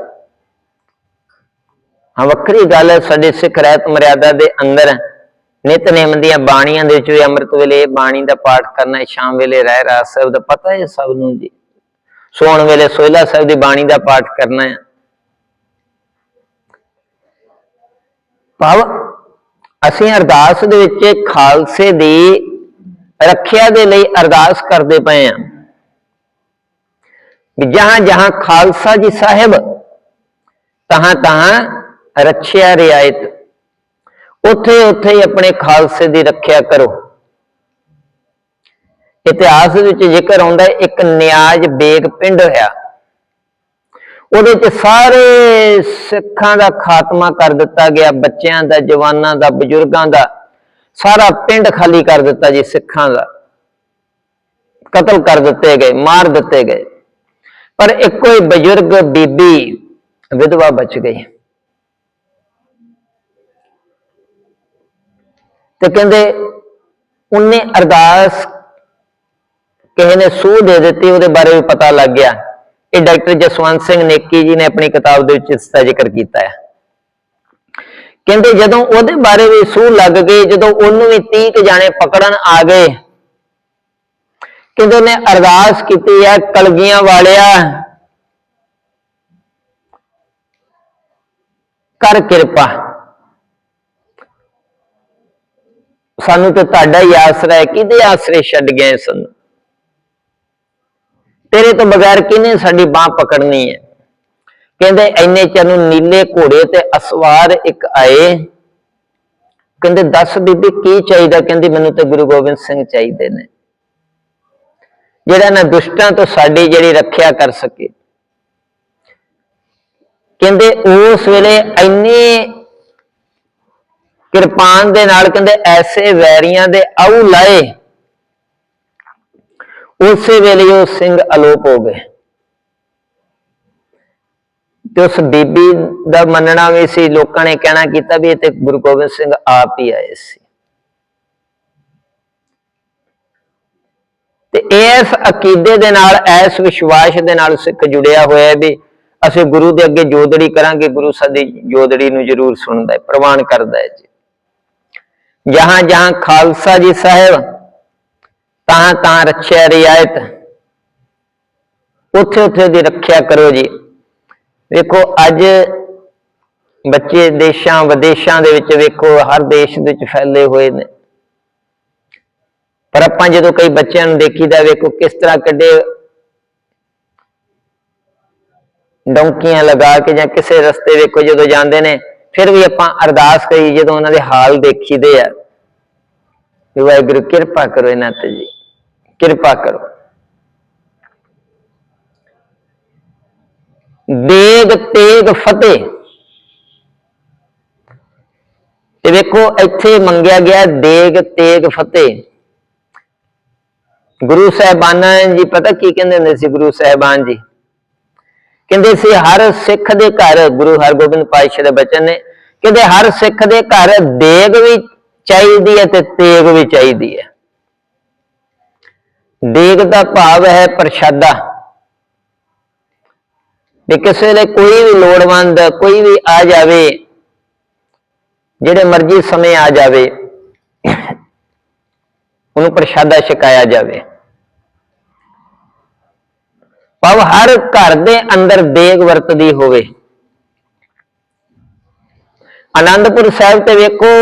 ਹਾਂ, ਵੱਖਰੀ ਗੱਲ ਹੈ, ਸਾਡੇ ਸਿੱਖ ਰਹਿਤ ਮਰਿਆਦਾ ਦੇ ਅੰਦਰ ਨਿਤਨੇਮ ਦੀਆਂ ਬਾਣੀਆਂ ਦੇ ਵਿੱਚ ਵੀ ਅੰਮ੍ਰਿਤ ਵੇਲੇ ਬਾਣੀ ਦਾ ਪਾਠ ਕਰਨਾ ਸ਼ਾਮ ਵੇਲੇ ਰਹਿ, ਰਾਜ ਸਾਹਿਬ ਦਾ ਪਤਾ ਹੈ ਸਭ ਨੂੰ ਜੀ। ਸੌਣ ਵੇਲੇ ਸੋਹਿਲਾ ਸਾਹਿਬ ਦੀ ਬਾਣੀ ਦਾ ਪਾਠ ਕਰਨਾ ਹੈ। ਭਾਵ, ਅਸੀਂ ਅਰਦਾਸ ਦੇ ਵਿੱਚ ਖਾਲਸੇ ਦੀ ਰੱਖਿਆ ਦੇ ਲਈ ਅਰਦਾਸ ਕਰਦੇ ਪਏ ਹਾਂ। ਜਹਾਂ ਜਹਾਂ ਖਾਲਸਾ ਜੀ ਸਾਹਿਬ, ਤਹਾਂ ਤਹਾਂ ਰੱਖਿਆ ਰਿਆਇਤ। ਉੱਥੇ ਉੱਥੇ ਹੀ ਆਪਣੇ ਖਾਲਸੇ ਦੀ ਰੱਖਿਆ ਕਰੋ। ਇਤਿਹਾਸ ਵਿੱਚ ਜ਼ਿਕਰ ਆਉਂਦਾ ਇੱਕ ਨਿਆਜ ਬੇਗ ਪਿੰਡ ਹੋਇਆ। ਉਹਦੇ ਚ ਸਾਰੇ ਸਿੱਖਾਂ ਦਾ ਖਾਤਮਾ ਕਰ ਦਿੱਤਾ ਗਿਆ, ਬੱਚਿਆਂ ਦਾ, ਜਵਾਨਾਂ ਦਾ, ਬਜ਼ੁਰਗਾਂ ਦਾ। ਸਾਰਾ ਪਿੰਡ ਖਾਲੀ ਕਰ ਦਿੱਤਾ ਜੀ ਸਿੱਖਾਂ ਦਾ। ਕਤਲ ਕਰ ਦਿੱਤੇ ਗਏ, ਮਾਰ ਦਿੱਤੇ ਗਏ। ਪਰ ਇੱਕੋ ਹੀ ਬਜ਼ੁਰਗ ਬੀਬੀ, ਵਿਧਵਾ ਬਚ ਗਈ। ਤੇ ਕਹਿੰਦੇ, ਉਹਨੇ ਅਰਦਾਸ ਕਿਸੇ ਨੇ ਸੂਹ ਦੇ ਦਿੱਤੀ, ਉਹਦੇ ਬਾਰੇ ਵੀ ਪਤਾ ਲੱਗ ਗਿਆ। ਇਹ ਡਾਕਟਰ ਜਸਵੰਤ ਸਿੰਘ ਨੇਕੀ ਜੀ ਨੇ ਆਪਣੀ ਕਿਤਾਬ ਦੇ ਵਿੱਚ ਇਸ ਦਾ ਜ਼ਿਕਰ ਕੀਤਾ ਹੈ। ਕਹਿੰਦੇ ਜਦੋਂ ਉਹਦੇ ਬਾਰੇ ਵੀ ਸੂਹ ਲੱਗ ਗਈ ਜਦੋਂ ਉਹਨੂੰ ਵੀ 30 ਕੁ ਜਾਣੇ ਪਕੜਨ ਆ ਗਏ, ਕਹਿੰਦੇ ਨੇ ਅਰਦਾਸ ਕੀਤੀ ਹੈ, ਕਲਗੀਆਂ ਵਾਲਿਆ, ਕਰ ਕਿਰਪਾ। ਸਾਨੂੰ ਤੇ ਤੁਹਾਡਾ ਹੀ ਆਸਰਾ ਹੈ, ਕਿਹਦੇ ਆਸਰੇ ਛੱਡ ਗਏ ਸਾਨੂੰ? ਤੇਰੇ ਤੋਂ ਬਗੈਰ ਕਿਹਨੇ ਸਾਡੀ ਬਾਹ ਪਕੜਨੀ ਹੈ? ਕਹਿੰਦੇ ਐਨੇ ਚਿਰ ਨੂੰ ਨੀਲੇ ਘੋੜੇ ਤੇ ਅਸਵਾਰ ਇੱਕ ਆਏ। ਕਹਿੰਦੇ, ਦੱਸ ਬੀਬੀ, ਕੀ ਚਾਹੀਦਾ? ਕਹਿੰਦੀ, ਮੈਨੂੰ ਤੇ ਗੁਰੂ ਗੋਬਿੰਦ ਸਿੰਘ ਚਾਹੀਦੇ ਨੇ। ਜਿਹੜਾ ਨਾ ਦੁਸ਼ਟਾਂ ਤੋਂ ਸਾਡੀ ਜਿਹੜੀ ਰੱਖਿਆ ਕਰ ਸਕੇ। ਕਹਿੰਦੇ, ਉਸ ਵੇਲੇ ਇੰਨੀ ਕਿਰਪਾਨ ਦੇ ਨਾਲ, ਕਹਿੰਦੇ, ਐਸੇ ਵੈਰੀਆਂ ਦੇ ਆਉ ਲਾਏ ਉਸੇ ਵੇਲੇ ਉਹ ਸਿੰਘ ਅਲੋਪ ਹੋ ਗਏ। ਤੇ ਉਸ ਬੀਬੀ ਦਾ ਮੰਨਣਾ ਵੀ ਸੀ, ਲੋਕਾਂ ਨੇ ਕਹਿਣਾ ਕੀਤਾ ਵੀ ਇਹ ਤੇ ਗੁਰੂ ਗੋਬਿੰਦ ਸਿੰਘ ਆਪ ਹੀ ਆਏ ਸੀ। ਤੇ ਇਸ ਅਕੀਦੇ ਦੇ ਨਾਲ, ਇਸ ਵਿਸ਼ਵਾਸ ਦੇ ਨਾਲ ਸਿੱਖ ਜੁੜਿਆ ਹੋਇਆ ਹੈ ਵੀ ਅਸੀਂ ਗੁਰੂ ਦੇ ਅੱਗੇ ਜੋਦੜੀ ਕਰਾਂਗੇ, ਗੁਰੂ ਸਾਡੀ ਜੋਦੜੀ ਨੂੰ ਜ਼ਰੂਰ ਸੁਣਦਾ ਹੈ, ਪ੍ਰਵਾਨ ਕਰਦਾ ਹੈ ਜੀ। ਜਹਾਂ ਜਹਾਂ ਖਾਲਸਾ ਜੀ ਸਾਹਿਬ ਤਾਂ ਤਾਂ ਰੱਖਿਆ ਰਿਆਇਤ। ਉੱਥੇ ਉੱਥੇ ਦੀ ਰੱਖਿਆ ਕਰੋ ਜੀ। ਵੇਖੋ, ਅੱਜ ਬੱਚੇ ਦੇਸ਼ਾਂ ਵਿਦੇਸ਼ਾਂ ਦੇ ਵਿੱਚ ਵੇਖੋ, ਹਰ ਦੇਸ਼ ਦੇ ਵਿੱਚ ਫੈਲੇ ਹੋਏ ਨੇ। ਪਰ ਆਪਾਂ ਜਦੋਂ ਕਈ ਬੱਚਿਆਂ ਨੂੰ ਦੇਖੀਦਾ, ਵੇਖੋ ਕਿਸ ਤਰ੍ਹਾਂ ਕੱਢੇ ਡੌਂਕੀਆਂ ਲਗਾ ਕੇ ਜਾਂ ਕਿਸੇ ਰਸਤੇ ਵੇਖੋ ਜਦੋਂ ਜਾਂਦੇ ਨੇ, ਫਿਰ ਵੀ ਆਪਾਂ ਅਰਦਾਸ ਕਰੀ ਜਦੋਂ ਉਹਨਾਂ ਦੇ ਹਾਲ ਦੇਖੀਦੇ ਆ। ਵਾਹਿਗੁਰੂ, ਕਿਰਪਾ ਕਰੋ ਇਹਨਾਂ ਤੇ ਜੀ। ਕਿਰਪਾ ਕਰੋ। ਦੇਗ ਤੇਗ ਫਤਿਹ। ਤੇ ਵੇਖੋ, ਇੱਥੇ ਮੰਗਿਆ ਗਿਆ ਦੇਗ ਤੇਗ ਫਤਿਹ। ਗੁਰੂ ਸਾਹਿਬਾਨਾਂ ਜੀ, ਪਤਾ ਕੀ ਕਹਿੰਦੇ ਹੁੰਦੇ ਸੀ ਗੁਰੂ ਸਾਹਿਬਾਨ ਜੀ? ਕਹਿੰਦੇ ਸੀ, ਹਰ ਸਿੱਖ ਦੇ ਘਰ ਗੁਰੂ ਹਰਗੋਬਿੰਦ ਪਾਤਸ਼ਾਹ ਦੇ ਬਚਨ ਨੇ। ਕਹਿੰਦੇ, ਹਰ ਸਿੱਖ ਦੇ ਘਰ ਦੇਗ ਵੀ ਚਾਹੀਦੀ ਹੈ ਤੇ ਤੇਗ ਵੀ ਚਾਹੀਦੀ ਹੈ। ਦੇਗ ਦਾ ਭਾਵ ਹੈ ਪ੍ਰਸ਼ਾਦਾ। ਵੀ ਕਿਸੇ ਲਈ ਕੋਈ ਵੀ ਲੋੜਵੰਦ, ਕੋਈ ਵੀ ਆ ਜਾਵੇ, ਜਿਹੜੇ ਮਰਜ਼ੀ ਸਮੇਂ ਆ ਜਾਵੇ, ਉਹਨੂੰ ਪ੍ਰਸ਼ਾਦਾ ਛਕਾਇਆ ਜਾਵੇ। ਭਾਵ ਹਰ ਘਰ ਦੇ ਅੰਦਰ ਦੇਗ ਵਰਤਦੀ ਹੋਵੇ। ਆਨੰਦਪੁਰ ਸਾਹਿਬ ਤੇ ਵੇਖੋ,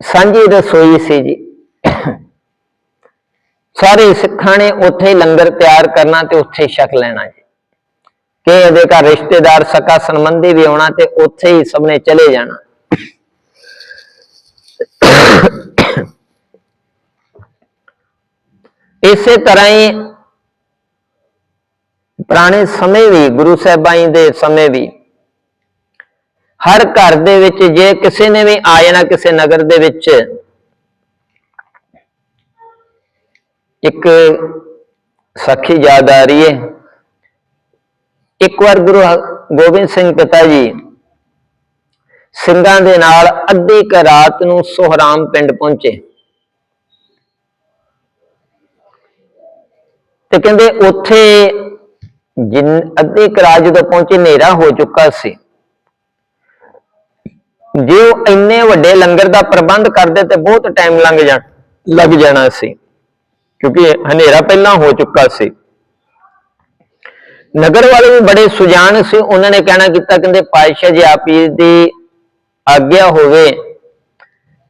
ਸਾਂਝੀ ਰਸੋਈ ਸੀ ਜੀ। ਸਾਰੇ ਸਿੱਖਾਂ ਨੇ ਉੱਥੇ ਲੰਗਰ ਤਿਆਰ ਕਰਨਾ ਤੇ ਉੱਥੇ ਛਕ ਲੈਣਾ ਜੀ। ਕਿ ਇਹਦੇ ਘਰ ਰਿਸ਼ਤੇਦਾਰ ਸਕਾ ਸੰਬੰਧੀ ਵੀ ਆਉਣਾ ਤੇ ਉੱਥੇ ਹੀ ਸਭ ਨੇ ਚਲੇ ਜਾਣਾ। ਇਸੇ ਤਰ੍ਹਾਂ ਹੀ ਪੁਰਾਣੇ ਸਮੇਂ ਵੀ, ਗੁਰੂ ਸਾਹਿਬਾਈ ਦੇ ਸਮੇਂ ਵੀ, ਹਰ ਘਰ ਦੇ ਵਿੱਚ ਜੇ ਕਿਸੇ ਨੇ ਵੀ ਆ ਜਾਣਾ ਕਿਸੇ ਨਗਰ ਦੇ ਵਿੱਚ ਇੱਕ ਸਾਖੀ ਯਾਦ ਆ ਰਹੀ ਹੈ। ਇੱਕ ਵਾਰ ਗੁਰੂ ਹ- ਗੋਬਿੰਦ ਸਿੰਘ ਪਿਤਾ ਜੀ ਸਿੰਘਾਂ ਦੇ ਨਾਲ ਅੱਧੀ ਕੁ ਰਾਤ ਨੂੰ ਸੋਹਰਾਮ ਪਿੰਡ ਪਹੁੰਚੇ। ਤੇ ਕਹਿੰਦੇ ਉੱਥੇ ਜਿੰਨ, ਅੱਧੀ ਕ ਰਾਤ ਜਦੋਂ ਪਹੁੰਚੇ ਹਨੇਰਾ ਹੋ ਚੁੱਕਾ ਸੀ। ਜੇ ਉਹ ਇੰਨੇ ਵੱਡੇ ਲੰਗਰ ਦਾ ਪ੍ਰਬੰਧ ਕਰਦੇ ਤੇ ਬਹੁਤ ਟਾਈਮ ਲੰਘ ਜਾਣ ਲੱਗ ਜਾਣਾ ਸੀ। ਕਿਉਂਕਿ ਹਨੇਰਾ ਪਹਿਲਾਂ ਹੋ ਚੁੱਕਾ ਸੀ। ਨਗਰ ਵਾਲੇ ਵੀ ਬੜੇ ਸੁਜਾਨ ਸੀ। ਉਹਨਾਂ ਨੇ ਕਹਿਣਾ ਕੀਤਾ, ਕਹਿੰਦੇ ਪਾਤਸ਼ਾਹ ਜੀ ਆਪ ਜੀ ਦੀ ਆਗਿਆ ਹੋਵੇ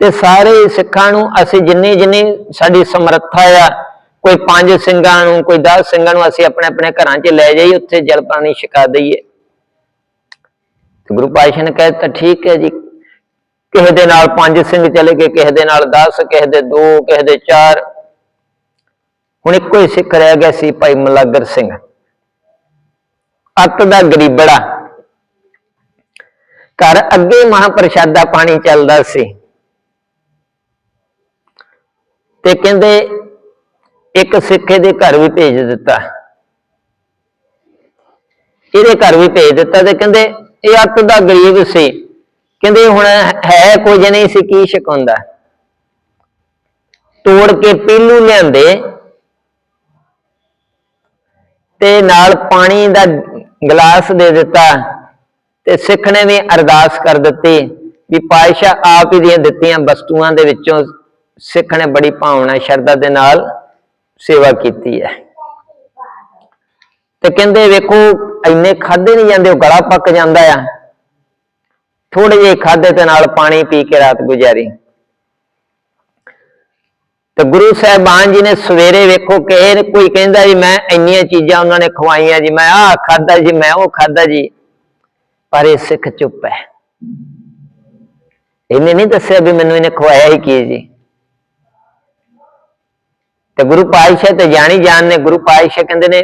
ਤੇ ਸਾਰੇ ਸਿੱਖਾਂ ਨੂੰ ਅਸੀਂ ਜਿੰਨੀ ਜਿੰਨੀ ਸਾਡੀ ਸਮਰੱਥਾ ਆ, ਕੋਈ ਪੰਜ ਸਿੰਘਾਂ ਨੂੰ, ਕੋਈ 10 ਸਿੰਘਾਂ ਨੂੰ ਅਸੀਂ ਆਪਣੇ ਆਪਣੇ ਘਰਾਂ 'ਚ ਲੈ ਜਾਈਏ, ਉੱਥੇ ਜਲ ਪਾਣੀ ਛਕਾ ਦਈਏ। ਤੇ ਗੁਰੂ ਪਾਤਸ਼ਾਹ ਨੇ ਕਹਿ ਦਿੱਤਾ ਠੀਕ ਹੈ ਜੀ। ਕਿਸੇ ਦੇ ਨਾਲ ਪੰਜ ਸਿੰਘ ਚਲੇ ਗਏ, ਕਿਸੇ ਦੇ ਨਾਲ 10 ਕਿਸੇ ਦੇ 2 ਕਿਸੇ ਦੇ 4 ਹੁਣ ਇੱਕੋ ਹੀ ਸਿੱਖ ਰਹਿ ਗਿਆ ਸੀ ਭਾਈ ਮਲਾਗਰ ਸਿੰਘ। ਅੱਤ ਦਾ ਗਰੀਬੜਾ। ਘਰ ਅੱਗੇ ਮਹਾਪ੍ਰਸ਼ਾਦਾ ਪਾਣੀ ਚੱਲਦਾ ਸੀ। ਤੇ ਕਹਿੰਦੇ ਇੱਕ ਸਿੱਖੇ ਦੇ ਘਰ ਵੀ ਭੇਜ ਦਿੱਤਾ। ਇਹਦੇ ਘਰ ਵੀ ਭੇਜ ਦਿੱਤਾ ਤੇ ਕਹਿੰਦੇ ਇਹ ਅੱਤ ਦਾ ਗਰੀਬ ਸੀ। ਕਹਿੰਦੇ ਹੁਣ ਹੈ ਕੁਝ ਨਹੀਂ ਸੀ ਕੀ ਸ਼ਿਕਾਉਂਦਾ। ਤੋੜ ਕੇ ਪੀਲੂ ਲਿਆਂਦੇ। ਤੇ ਨਾਲ ਪਾਣੀ ਦਾ ਗਲਾਸ ਦੇ ਦਿੱਤਾ ਤੇ ਸਿੱਖ ਨੇ ਵੀ ਅਰਦਾਸ ਕਰ ਦਿੱਤੀ ਵੀ ਪਾਤਸ਼ਾਹ ਆਪ ਹੀ ਦੀਆਂ ਦਿੱਤੀਆਂ ਵਸਤੂਆਂ ਦੇ ਵਿੱਚੋਂ ਸਿੱਖ ਨੇ ਬੜੀ ਭਾਵਨਾ, ਸ਼ਰਧਾ ਦੇ ਨਾਲ ਸੇਵਾ ਕੀਤੀ ਹੈ। ਤੇ ਕਹਿੰਦੇ ਵੇਖੋ, ਇੰਨੇ ਖਾਦੇ ਨਹੀਂ ਜਾਂਦੇ, ਉਹ ਗਲਾ ਪੱਕ ਜਾਂਦਾ ਆ। ਥੋੜੇ ਜਿਹੇ ਖਾਦੇ ਤੇ ਨਾਲ ਪਾਣੀ ਪੀ ਕੇ ਰਾਤ ਗੁਜ਼ਾਰੀ। ਤੇ ਗੁਰੂ ਸਾਹਿਬਾਨ ਜੀ ਨੇ ਸਵੇਰੇ ਵੇਖੋ ਕਿ ਇਹ ਕੋਈ ਕਹਿੰਦਾ ਜੀ, ਮੈਂ ਇੰਨੀਆਂ ਚੀਜ਼ਾਂ ਉਹਨਾਂ ਨੇ ਖਵਾਈਆਂ ਜੀ, ਮੈਂ ਆਹ ਖਾਦਾ ਜੀ, ਮੈਂ ਉਹ ਖਾਦਾ ਜੀ, ਪਰ ਇਹ ਸਿੱਖ ਚੁੱਪ ਹੈ। ਇਹਨੇ ਨਹੀਂ ਦੱਸਿਆ ਵੀ ਮੈਨੂੰ ਇਹਨੇ ਖਵਾਇਆ ਹੀ ਕੀ ਜੀ। ਤੇ ਗੁਰੂ ਪਾਤਸ਼ਾਹ ਤੇ ਜਾਣੀ ਜਾਣ ਨੇ, ਗੁਰੂ ਪਾਤਸ਼ਾਹ ਕਹਿੰਦੇ ਨੇ,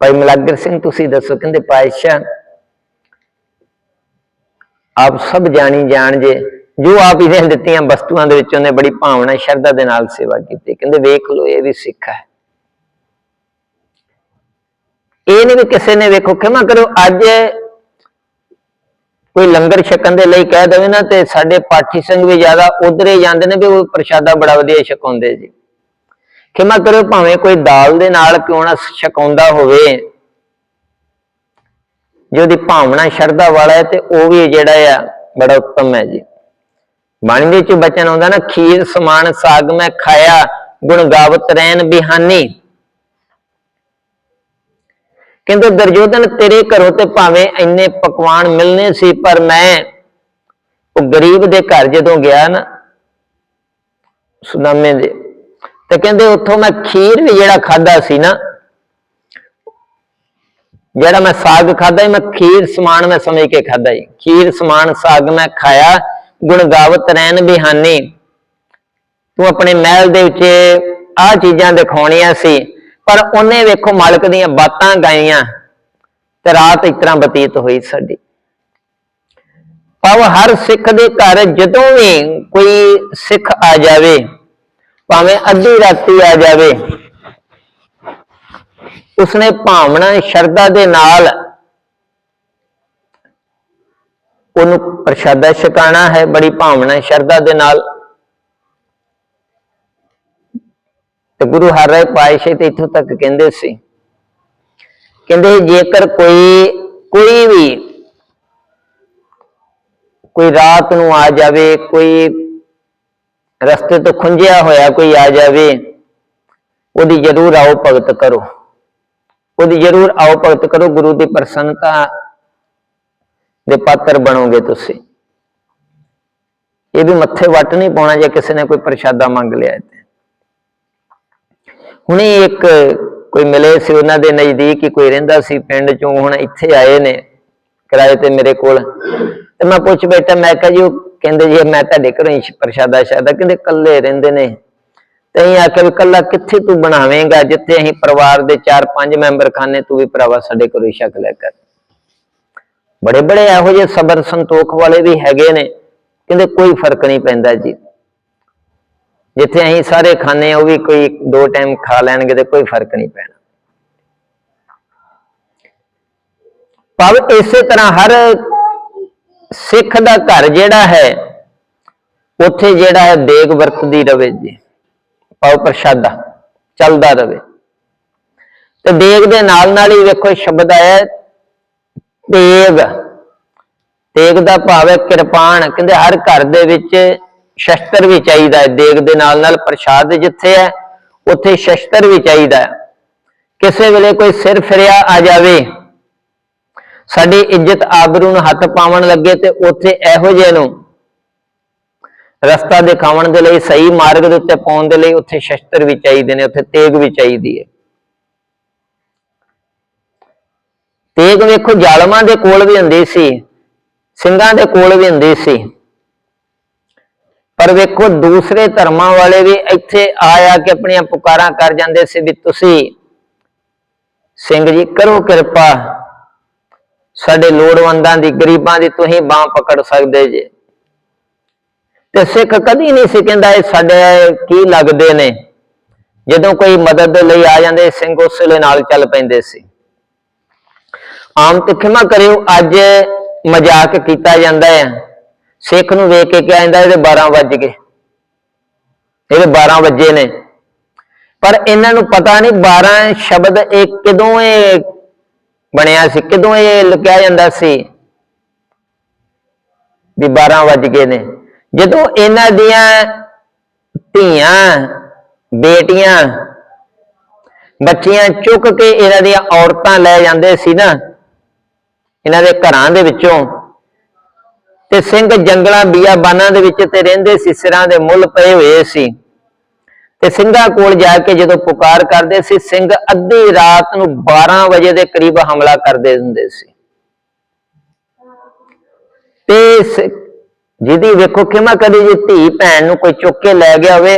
ਭਾਈ ਮਲਾਗਰ ਸਿੰਘ ਤੁਸੀਂ ਦੱਸੋ, ਕਹਿੰਦੇ ਪਾਤਸ਼ਾਹ, ਆਪ ਸਭ ਜਾਣੀ ਜਾਣ ਜੇ ਜੋ ਆਪ ਇਹਦੇ ਦਿੱਤੀਆਂ ਵਸਤੂਆਂ ਦੇ ਵਿੱਚ ਉਹਨੇ ਬੜੀ ਭਾਵਨਾ, ਸ਼ਰਧਾ ਦੇ ਨਾਲ ਸੇਵਾ ਕੀਤੀ। ਕਹਿੰਦੇ ਵੇਖ ਲਓ, ਇਹ ਵੀ ਸਿੱਖ ਹੈ। ਇਹ ਨਹੀਂ ਵੀ ਕਿਸੇ ਨੇ ਵੇਖੋ, ਖਿਮਾ ਕਰੋ, ਅੱਜ ਕੋਈ ਲੰਗਰ ਛਕਣ ਦੇ ਲਈ ਕਹਿ ਦੇਵੇ ਨਾ ਤੇ ਸਾਡੇ ਪਾਠੀ ਸਿੰਘ ਵੀ ਜ਼ਿਆਦਾ ਉਧਰੇ ਜਾਂਦੇ ਨੇ ਵੀ ਉਹ ਪ੍ਰਸ਼ਾਦਾ ਬੜਾ ਵਧੀਆ ਛਕਾਉਂਦੇ ਜੀ। ਖਿਮਾ ਕਰੋ, ਭਾਵੇਂ ਕੋਈ ਦਾਲ ਦੇ ਨਾਲ ਕਿਉਂ ਨਾ ਛਕਾਉਂਦਾ ਹੋਵੇ, ਜੋ ਉਹਦੀ ਭਾਵਨਾ, ਸ਼ਰਧਾ ਵਾਲਾ ਹੈ ਤੇ ਉਹ ਵੀ ਜਿਹੜਾ ਆ, ਬੜਾ ਉੱਤਮ ਹੈ ਜੀ। ਬਾਣੀ ਦੇ ਵਿੱਚ ਬਚਨ ਆਉਂਦਾ ਨਾ, ਖੀਰ, ਸਮਾਨ, ਸਾਗ ਮੈਂ ਖਾਇਆ, ਗੁਣ ਗਾਵਤ ਰਹਿਣ ਬਿਹਾਨੀ ਕਹਿੰਦੇ ਦਰਜੋਧਨ ਤੇਰੇ ਘਰੋਂ ਤੇ ਭਾਵੇਂ ਇੰਨੇ ਪਕਵਾਨ ਮਿਲਨੇ ਸੀ, ਪਰ ਮੈਂ ਉਹ ਗਰੀਬ ਦੇ ਘਰ ਜਦੋਂ ਗਿਆ ਨਾ ਸੁਨਾਮੇ ਦੇ, ਤੇ ਕਹਿੰਦੇ, ਉੱਥੋਂ ਮੈਂ ਖੀਰ ਵੀ ਜਿਹੜਾ ਖਾਦਾ ਸੀ ਨਾ, ਜਿਹੜਾ ਮੈਂ ਸਾਗ ਖਾਦਾ ਮੈਂ ਖੀਰ, ਸਮਾਨ ਮੈਂ ਸਮਝ ਕੇ ਖਾਦਾ ਜੀ ਖੀਰ, ਸਮਾਨ, ਸਾਗ ਮੈਂ ਖਾਇਆ ਗੁਣ ਗਾਵਤ ਰਹਿਣ ਬਿਹਾਨੀ ਤੂੰ ਆਪਣੇ ਮਹਿਲ ਦੇ ਵਿੱਚ ਆਹ ਚੀਜ਼ਾਂ ਦਿਖਾਉਣੀਆਂ ਸੀ, ਪਰ ਉਹਨੇ ਵੇਖੋ ਮਾਲਕ ਦੀਆਂ ਬਾਤਾਂ ਗਾਈਆਂ ਤੇ ਰਾਤ ਇਸ ਤਰ੍ਹਾਂ ਬਤੀਤ ਹੋਈ ਸਾਡੀ। ਭਾਵ ਹਰ ਸਿੱਖ ਦੇ ਘਰ ਜਦੋਂ ਵੀ ਕੋਈ ਸਿੱਖ ਆ ਜਾਵੇ, ਭਾਵੇਂ ਅੱਧੀ ਰਾਤੀ ਆ ਜਾਵੇ, ਉਸਨੇ ਭਾਵਨਾ ਸ਼ਰਧਾ ਦੇ ਨਾਲ ਉਹਨੂੰ ਪ੍ਰਸ਼ਾਦਾ ਛਕਾਣਾ ਹੈ, ਬੜੀ ਭਾਵਨਾ ਸ਼ਰਧਾ ਦੇ ਨਾਲ। ਤੇ ਗੁਰੂ ਹਰਿ ਪਾਤਸ਼ਾਹ ਤੇ ਇਥੋਂ ਤੱਕ ਕਹਿੰਦੇ ਸੀ, ਕਹਿੰਦੇ ਜੇਕਰ ਕੋਈ ਕੋਈ ਵੀ, ਕੋਈ ਰਾਤ ਨੂੰ ਆ ਜਾਵੇ, ਕੋਈ ਰਸਤੇ ਤੋਂ ਖੁੰਝਿਆ ਹੋਇਆ ਕੋਈ ਆ ਜਾਵੇ, ਉਹਦੀ ਜ਼ਰੂਰ ਆਓ ਭਗਤ ਕਰੋ। ਉਹਦੀ ਜ਼ਰੂਰ ਆਓ ਭਗਤ ਕਰੋ, ਗੁਰੂ ਦੀ ਪ੍ਰਸੰਨਤਾ ਦੇ ਪਾਤਰ ਬਣੋਗੇ ਤੁਸੀਂ। ਇਹ ਵੀ ਮੱਥੇ ਵੱਟ ਨਹੀਂ ਪਾਉਣਾ ਜੇ ਕਿਸੇ ਨੇ ਕੋਈ ਪ੍ਰਸ਼ਾਦਾ ਮੰਗ ਲਿਆ ਤੇ ਹੁਣੇ ਇੱਕ ਕੋਈ ਮਿਲੇ ਸੀ ਉਹਨਾਂ ਦੇ ਨਜ਼ਦੀਕ ਹੀ ਕੋਈ ਰਹਿੰਦਾ ਸੀ ਪਿੰਡ ਚੋਂ, ਹੁਣ ਇੱਥੇ ਆਏ ਨੇ ਕਿਰਾਏ ਤੇ ਮੇਰੇ ਕੋਲ। ਤੇ ਮੈਂ ਪੁੱਛ ਬੈਠਾ, ਮੈਂ ਕਿਹਾ ਜੀ, ਉਹ ਕਹਿੰਦੇ ਜੀ, ਮੈਂ ਤੁਹਾਡੇ ਘਰੋਂ ਹੀ ਪ੍ਰਸ਼ਾਦਾ ਸ਼ਾਦਾ ਕਹਿੰਦੇ ਕੱਲੇ ਰਹਿੰਦੇ ਨੇ। ਤੇ ਅਸੀਂ ਆਖਿਆ ਵੀ ਕੱਲਾ ਕਿੱਥੇ ਤੂੰ ਬਣਾਵੇਂਗਾ, ਜਿੱਥੇ ਅਸੀਂ ਪਰਿਵਾਰ ਦੇ 4-5 ਮੈਂਬਰ ਖਾਨੇ ਤੂੰ ਵੀ ਭਰਾਵਾ ਸਾਡੇ ਕੋਲ ਹੀ ਛਕ ਲਿਆ ਕਰ। ਬੜੇ ਬੜੇ ਇਹੋ ਜਿਹੇ ਸਬਰ ਸੰਤੋਖ ਵਾਲੇ ਵੀ ਹੈਗੇ ਨੇ ਕਹਿੰਦੇ ਕੋਈ ਫ਼ਰਕ ਨਹੀਂ ਪੈਂਦਾ ਜੀ। ਜਿੱਥੇ ਅਸੀਂ ਸਾਰੇ ਖਾਣੇ ਉਹ ਵੀ ਕੋਈ ਦੋ ਟਾਈਮ ਖਾ ਲੈਣਗੇ ਤੇ ਕੋਈ ਫ਼ਰਕ ਨਹੀਂ ਪੈਣਾ। ਭਾਵ ਇਸੇ ਤਰ੍ਹਾਂ ਹਰ ਸਿੱਖ ਦਾ ਘਰ ਜਿਹੜਾ ਹੈ ਉੱਥੇ ਜਿਹੜਾ ਹੈ ਦੇਗ ਵਰਤਦੀ ਰਵੇ ਜੀ। ਭਾਵ ਪ੍ਰਸ਼ਾਦਾ ਚੱਲਦਾ ਰਵੇ। ਤੇ ਦੇਗ ਦੇ ਨਾਲ ਨਾਲ ਹੀ ਵੇਖੋ ਸ਼ਬਦ ਆਇਆ ਹੈ, ਤੇਗ। ਤੇਗ ਦਾ ਭਾਵ ਹੈ ਕਿਰਪਾਨ। ਕਹਿੰਦੇ ਹਰ ਘਰ ਦੇ ਵਿੱਚ ਸ਼ਸਤਰ ਵੀ ਚਾਹੀਦਾ ਹੈ। ਦੇਗ ਦੇ ਨਾਲ ਨਾਲ ਪ੍ਰਸ਼ਾਦ ਜਿੱਥੇ ਹੈ, ਉੱਥੇ ਸ਼ਸਤਰ ਵੀ ਚਾਹੀਦਾ ਹੈ। ਕਿਸੇ ਵੇਲੇ ਕੋਈ ਸਿਰ ਫਿਰਿਆ ਆ ਜਾਵੇ, ਸਾਡੀ ਇੱਜ਼ਤ ਆਬਰੂ ਨੂੰ ਹੱਥ ਪਾਵਣ ਲੱਗੇ ਤੇ ਉੱਥੇ ਇਹੋ ਜਿਹੇ ਨੂੰ ਰਸਤਾ ਦਿਖਾਉਣ ਦੇ ਲਈ, ਸਹੀ ਮਾਰਗ ਦੇ ਉੱਤੇ ਪਾਉਣ ਦੇ ਲਈ ਉੱਥੇ ਸ਼ਸਤਰ ਵੀ ਚਾਹੀਦੇ ਨੇ, ਉੱਥੇ ਤੇਗ ਵੀ ਚਾਹੀਦੀ ਹੈ। ਤੇਗ ਵੇਖੋ ਜਾਲਮਾਂ ਦੇ ਕੋਲ ਵੀ ਹੁੰਦੀ ਸੀ, ਸਿੰਘਾਂ ਦੇ ਕੋਲ ਵੀ ਹੁੰਦੀ ਸੀ। ਪਰ ਵੇਖੋ ਦੂਸਰੇ ਧਰਮਾਂ ਵਾਲੇ ਵੀ ਇੱਥੇ ਆ ਆ ਕੇ ਆਪਣੀਆਂ ਪੁਕਾਰਾਂ ਕਰ ਜਾਂਦੇ ਸੀ ਵੀ ਤੁਸੀਂ ਸਿੰਘ ਜੀ ਕਰੋ ਕਿਰਪਾ, ਸਾਡੇ ਲੋੜਵੰਦਾਂ ਦੀ, ਗਰੀਬਾਂ ਦੀ ਤੁਸੀਂ ਬਾਹ ਪਕੜ ਸਕਦੇ ਜੇ। ਤੇ ਸਿੱਖ ਕਦੀ ਨਹੀਂ ਸੀ ਕਹਿੰਦਾ ਇਹ ਸਾਡੇ ਕੀ ਲੱਗਦੇ ਨੇ। ਜਦੋਂ ਕੋਈ ਮਦਦ ਦੇ ਲਈ ਆ ਜਾਂਦੇ, ਸਿੰਘ ਉਸ ਵੇਲੇ ਨਾਲ ਚੱਲ ਪੈਂਦੇ ਸੀ। ਆਮ ਤੇ ਕਰਿਓ, ਅੱਜ ਮਜ਼ਾਕ ਕੀਤਾ ਜਾਂਦਾ ਹੈ ਸਿੱਖ ਨੂੰ ਵੇਖ ਕੇ ਕਿਹਾ ਜਾਂਦਾ, ਇਹਦੇ 12 ਵੱਜ ਗਏ। ਇਹਦੇ 12 ਵਜੇ ਨੇ। ਪਰ ਇਹਨਾਂ ਨੂੰ ਪਤਾ ਨਹੀਂ 12 ਸ਼ਬਦ ਇਹ ਕਿਦੋਂ ਇਹ ਬਣਿਆ ਸੀ, ਕਿਦੋਂ ਇਹ ਲਿਖਿਆ ਜਾਂਦਾ ਸੀ ਵੀ 12 ਵੱਜ ਗਏ ਨੇ। ਜਦੋਂ ਇਹਨਾਂ ਦੀਆਂ ਧੀਆਂ, ਬੇਟੀਆਂ, ਬੱਚੀਆਂ ਚੁੱਕ ਕੇ ਇਹਨਾਂ ਦੀਆਂ ਔਰਤਾਂ ਲੈ ਜਾਂਦੇ ਸੀ ਨਾ ਇਹਨਾਂ ਦੇ ਘਰਾਂ ਦੇ ਵਿੱਚੋਂ। ਤੇ ਸਿੰਘ ਜੰਗਲਾਂ ਬੀਆਬਾਨਾਂ ਦੇ ਵਿੱਚ ਤੇ ਰਹਿੰਦੇ ਸੀ ਸਿਰਾਂ ਦੇ ਮੁੱਲ ਪਏ ਹੋਏ ਸੀ। ਤੇ ਸਿੰਘਾਂ ਕੋਲ ਜਾ ਕੇ ਜਦੋਂ ਪੁਕਾਰ ਕਰਦੇ ਸੀ, ਸਿੰਘ ਅੱਧੀ ਰਾਤ ਨੂੰ 12 ਵਜੇ ਦੇ ਕਰੀਬ ਹਮਲਾ ਕਰਦੇ ਹੁੰਦੇ ਸੀ। ਤੇ ਜਿਹਦੀ ਵੇਖੋ ਕਿਮਾ ਕਦੇ ਜੇ ਧੀ ਭੈਣ ਨੂੰ ਕੋਈ ਚੁੱਕ ਕੇ ਲੈ ਗਿਆ ਹੋਵੇ,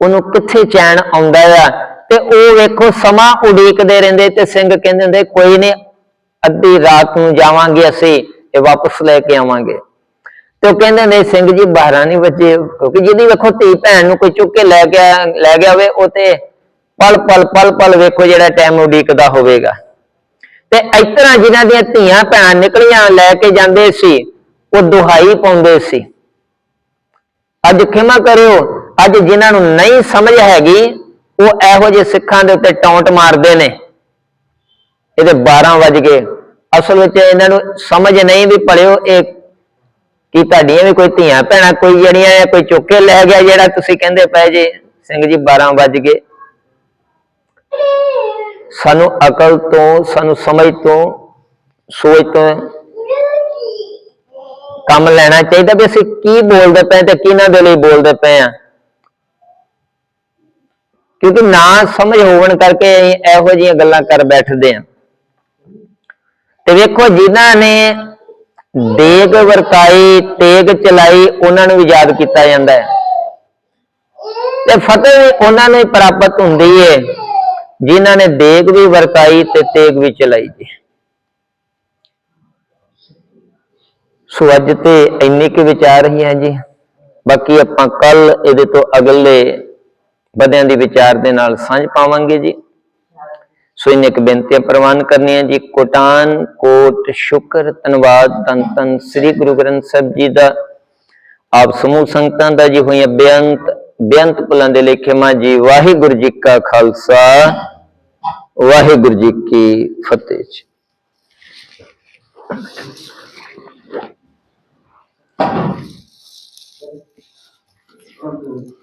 ਉਹਨੂੰ ਕਿੱਥੇ ਚੈਨ ਆਉਂਦਾ ਆ? ਤੇ ਉਹ ਵੇਖੋ ਸਮਾਂ ਉਡੀਕਦੇ ਰਹਿੰਦੇ ਤੇ ਸਿੰਘ ਕਹਿੰਦੇ ਹੁੰਦੇ, ਕੋਈ ਨਹੀਂ ਅੱਧੀ ਰਾਤ ਨੂੰ ਜਾਵਾਂਗੇ ਅਸੀਂ ਤੇ ਵਾਪਸ ਲੈ ਕੇ ਆਵਾਂਗੇ। ਤੇ ਉਹ ਕਹਿੰਦੇ ਨੇ ਸਿੰਘ ਜੀ 12 ਨਹੀਂ ਵਜੇ, ਕਿਉਂਕਿ ਜਿਹਦੀ ਵੇਖੋ ਧੀ ਭੈਣ ਨੂੰ ਕੋਈ ਚੁੱਕ ਕੇ ਲੈ ਗਿਆ ਲੈ ਗਿਆ ਹੋਵੇ, ਉਹ ਤੇ ਪਲ ਪਲ ਪਲ ਪਲ ਵੇਖੋ ਜਿਹੜਾ ਟਾਈਮ ਉਡੀਕਦਾ ਹੋਵੇਗਾ। ਤੇ ਇਸ ਤਰ੍ਹਾਂ ਜਿਨ੍ਹਾਂ ਦੀਆਂ ਧੀਆਂ ਭੈਣਾਂ ਨਿਕਲੀਆਂ, ਲੈ ਕੇ ਜਾਂਦੇ ਸੀ, ਉਹ ਦੁਹਾਈ ਪਾਉਂਦੇ ਸੀ। ਅੱਜ ਖਿਮਾ ਕਰਿਓ, ਅੱਜ ਜਿਨ੍ਹਾਂ ਨੂੰ ਨਹੀਂ ਸਮਝ ਹੈਗੀ, ਉਹ ਇਹੋ ਜਿਹੇ ਸਿੱਖਾਂ ਦੇ ਉੱਤੇ ਟੌਂਟ ਮਾਰਦੇ ਨੇ। ਇਹਦੇ 12 ਵਜ ਗਏ। ਅਸਲ ਵਿੱਚ ਇਹਨਾਂ ਨੂੰ ਸਮਝ ਨਹੀਂ ਵੀ ਪੜਿਓ ਇਹ ਕੀ ਤੁਹਾਡੀਆਂ ਵੀ ਕੋਈ ਧੀਆਂ ਭੈਣਾਂ ਕੋਈ ਜਿਹੜੀਆਂ ਆ ਕੋਈ ਚੁੱਕ ਕੇ ਲੈ ਗਿਆ ਜਿਹੜਾ ਤੁਸੀਂ ਕਹਿੰਦੇ ਪਏ ਜੇ। ਸਿੰਘ ਜੀ 12 ਵਜ ਗਏ। ਸਾਨੂੰ ਅਕਲ ਤੋਂ, ਸਾਨੂੰ ਸਮਝ ਤੋਂ, ਸੋਚ ਤੋਂ ਕੰਮ ਲੈਣਾ ਚਾਹੀਦਾ ਵੀ ਅਸੀਂ ਕੀ ਬੋਲਦੇ ਪਏ ਤੇ ਕਿਹਨਾਂ ਦੇ ਲਈ ਬੋਲਦੇ ਪਏ ਆ। ਕਿਉਂਕਿ ਨਾ ਸਮਝ ਹੋਣ ਕਰਕੇ ਅਸੀਂ ਇਹੋ ਜਿਹੀਆਂ ਗੱਲਾਂ ਕਰ ਬੈਠਦੇ ਆ। ਤੇ ਵੇਖੋ ਜਿਨ੍ਹਾਂ ਨੇ ਦੇਗ ਵਰਤਾਈ, ਤੇਗ ਚਲਾਈ, ਉਹਨਾਂ ਨੂੰ ਵੀ ਯਾਦ ਕੀਤਾ ਜਾਂਦਾ ਹੈ। ਤੇ ਫਤਿਹ ਵੀ ਉਹਨਾਂ ਨੂੰ ਪ੍ਰਾਪਤ ਹੁੰਦੀ ਹੈ ਜਿਨ੍ਹਾਂ ਨੇ ਦੇਗ ਵੀ ਵਰਤਾਈ ਤੇ ਤੇਗ ਵੀ ਚਲਾਈ ਜੀ। ਸੋ ਅੱਜ ਤੇ ਇੰਨੇ ਕੁ ਵਿਚਾਰ ਹੀ ਆ ਜੀ। ਬਾਕੀ ਆਪਾਂ ਕੱਲ ਇਹਦੇ ਤੋਂ ਅਗਲੇ ਵਧਿਆਂ ਦੀ ਵਿਚਾਰ ਦੇ ਨਾਲ ਸਾਂਝ ਪਾਵਾਂਗੇ ਜੀ। ਸੋ ਇਹਨੇ ਇੱਕ ਬੇਨਤੀ ਪ੍ਰਵਾਨ ਕਰਨੀ ਹੈ ਜੀ, ਕੋਟਾਨ, ਕੋਟ, ਸ਼ੁਕਰ, ਧੰਨਵਾਦ ਤਨ ਤਨ ਸ੍ਰੀ ਗੁਰੂ ਗ੍ਰੰਥ ਸਾਹਿਬ ਜੀ ਦਾ, ਆਪ ਸਮੂਹ ਸੰਗਤਾਂ ਦਾ ਜੀ ਹੋਈਆਂ ਬੇਅੰਤ ਬੇਅੰਤ ਪੁਲਾਂ ਦੇ ਲੇਖੇ ਮਾ ਜੀ, ਵਾਹਿਗੁਰੂ ਜੀ ਕਾ ਖਾਲਸਾ, ਵਾਹਿਗੁਰੂ ਜੀ ਕੀ ਫਤਿਹ ਜੀ Thank.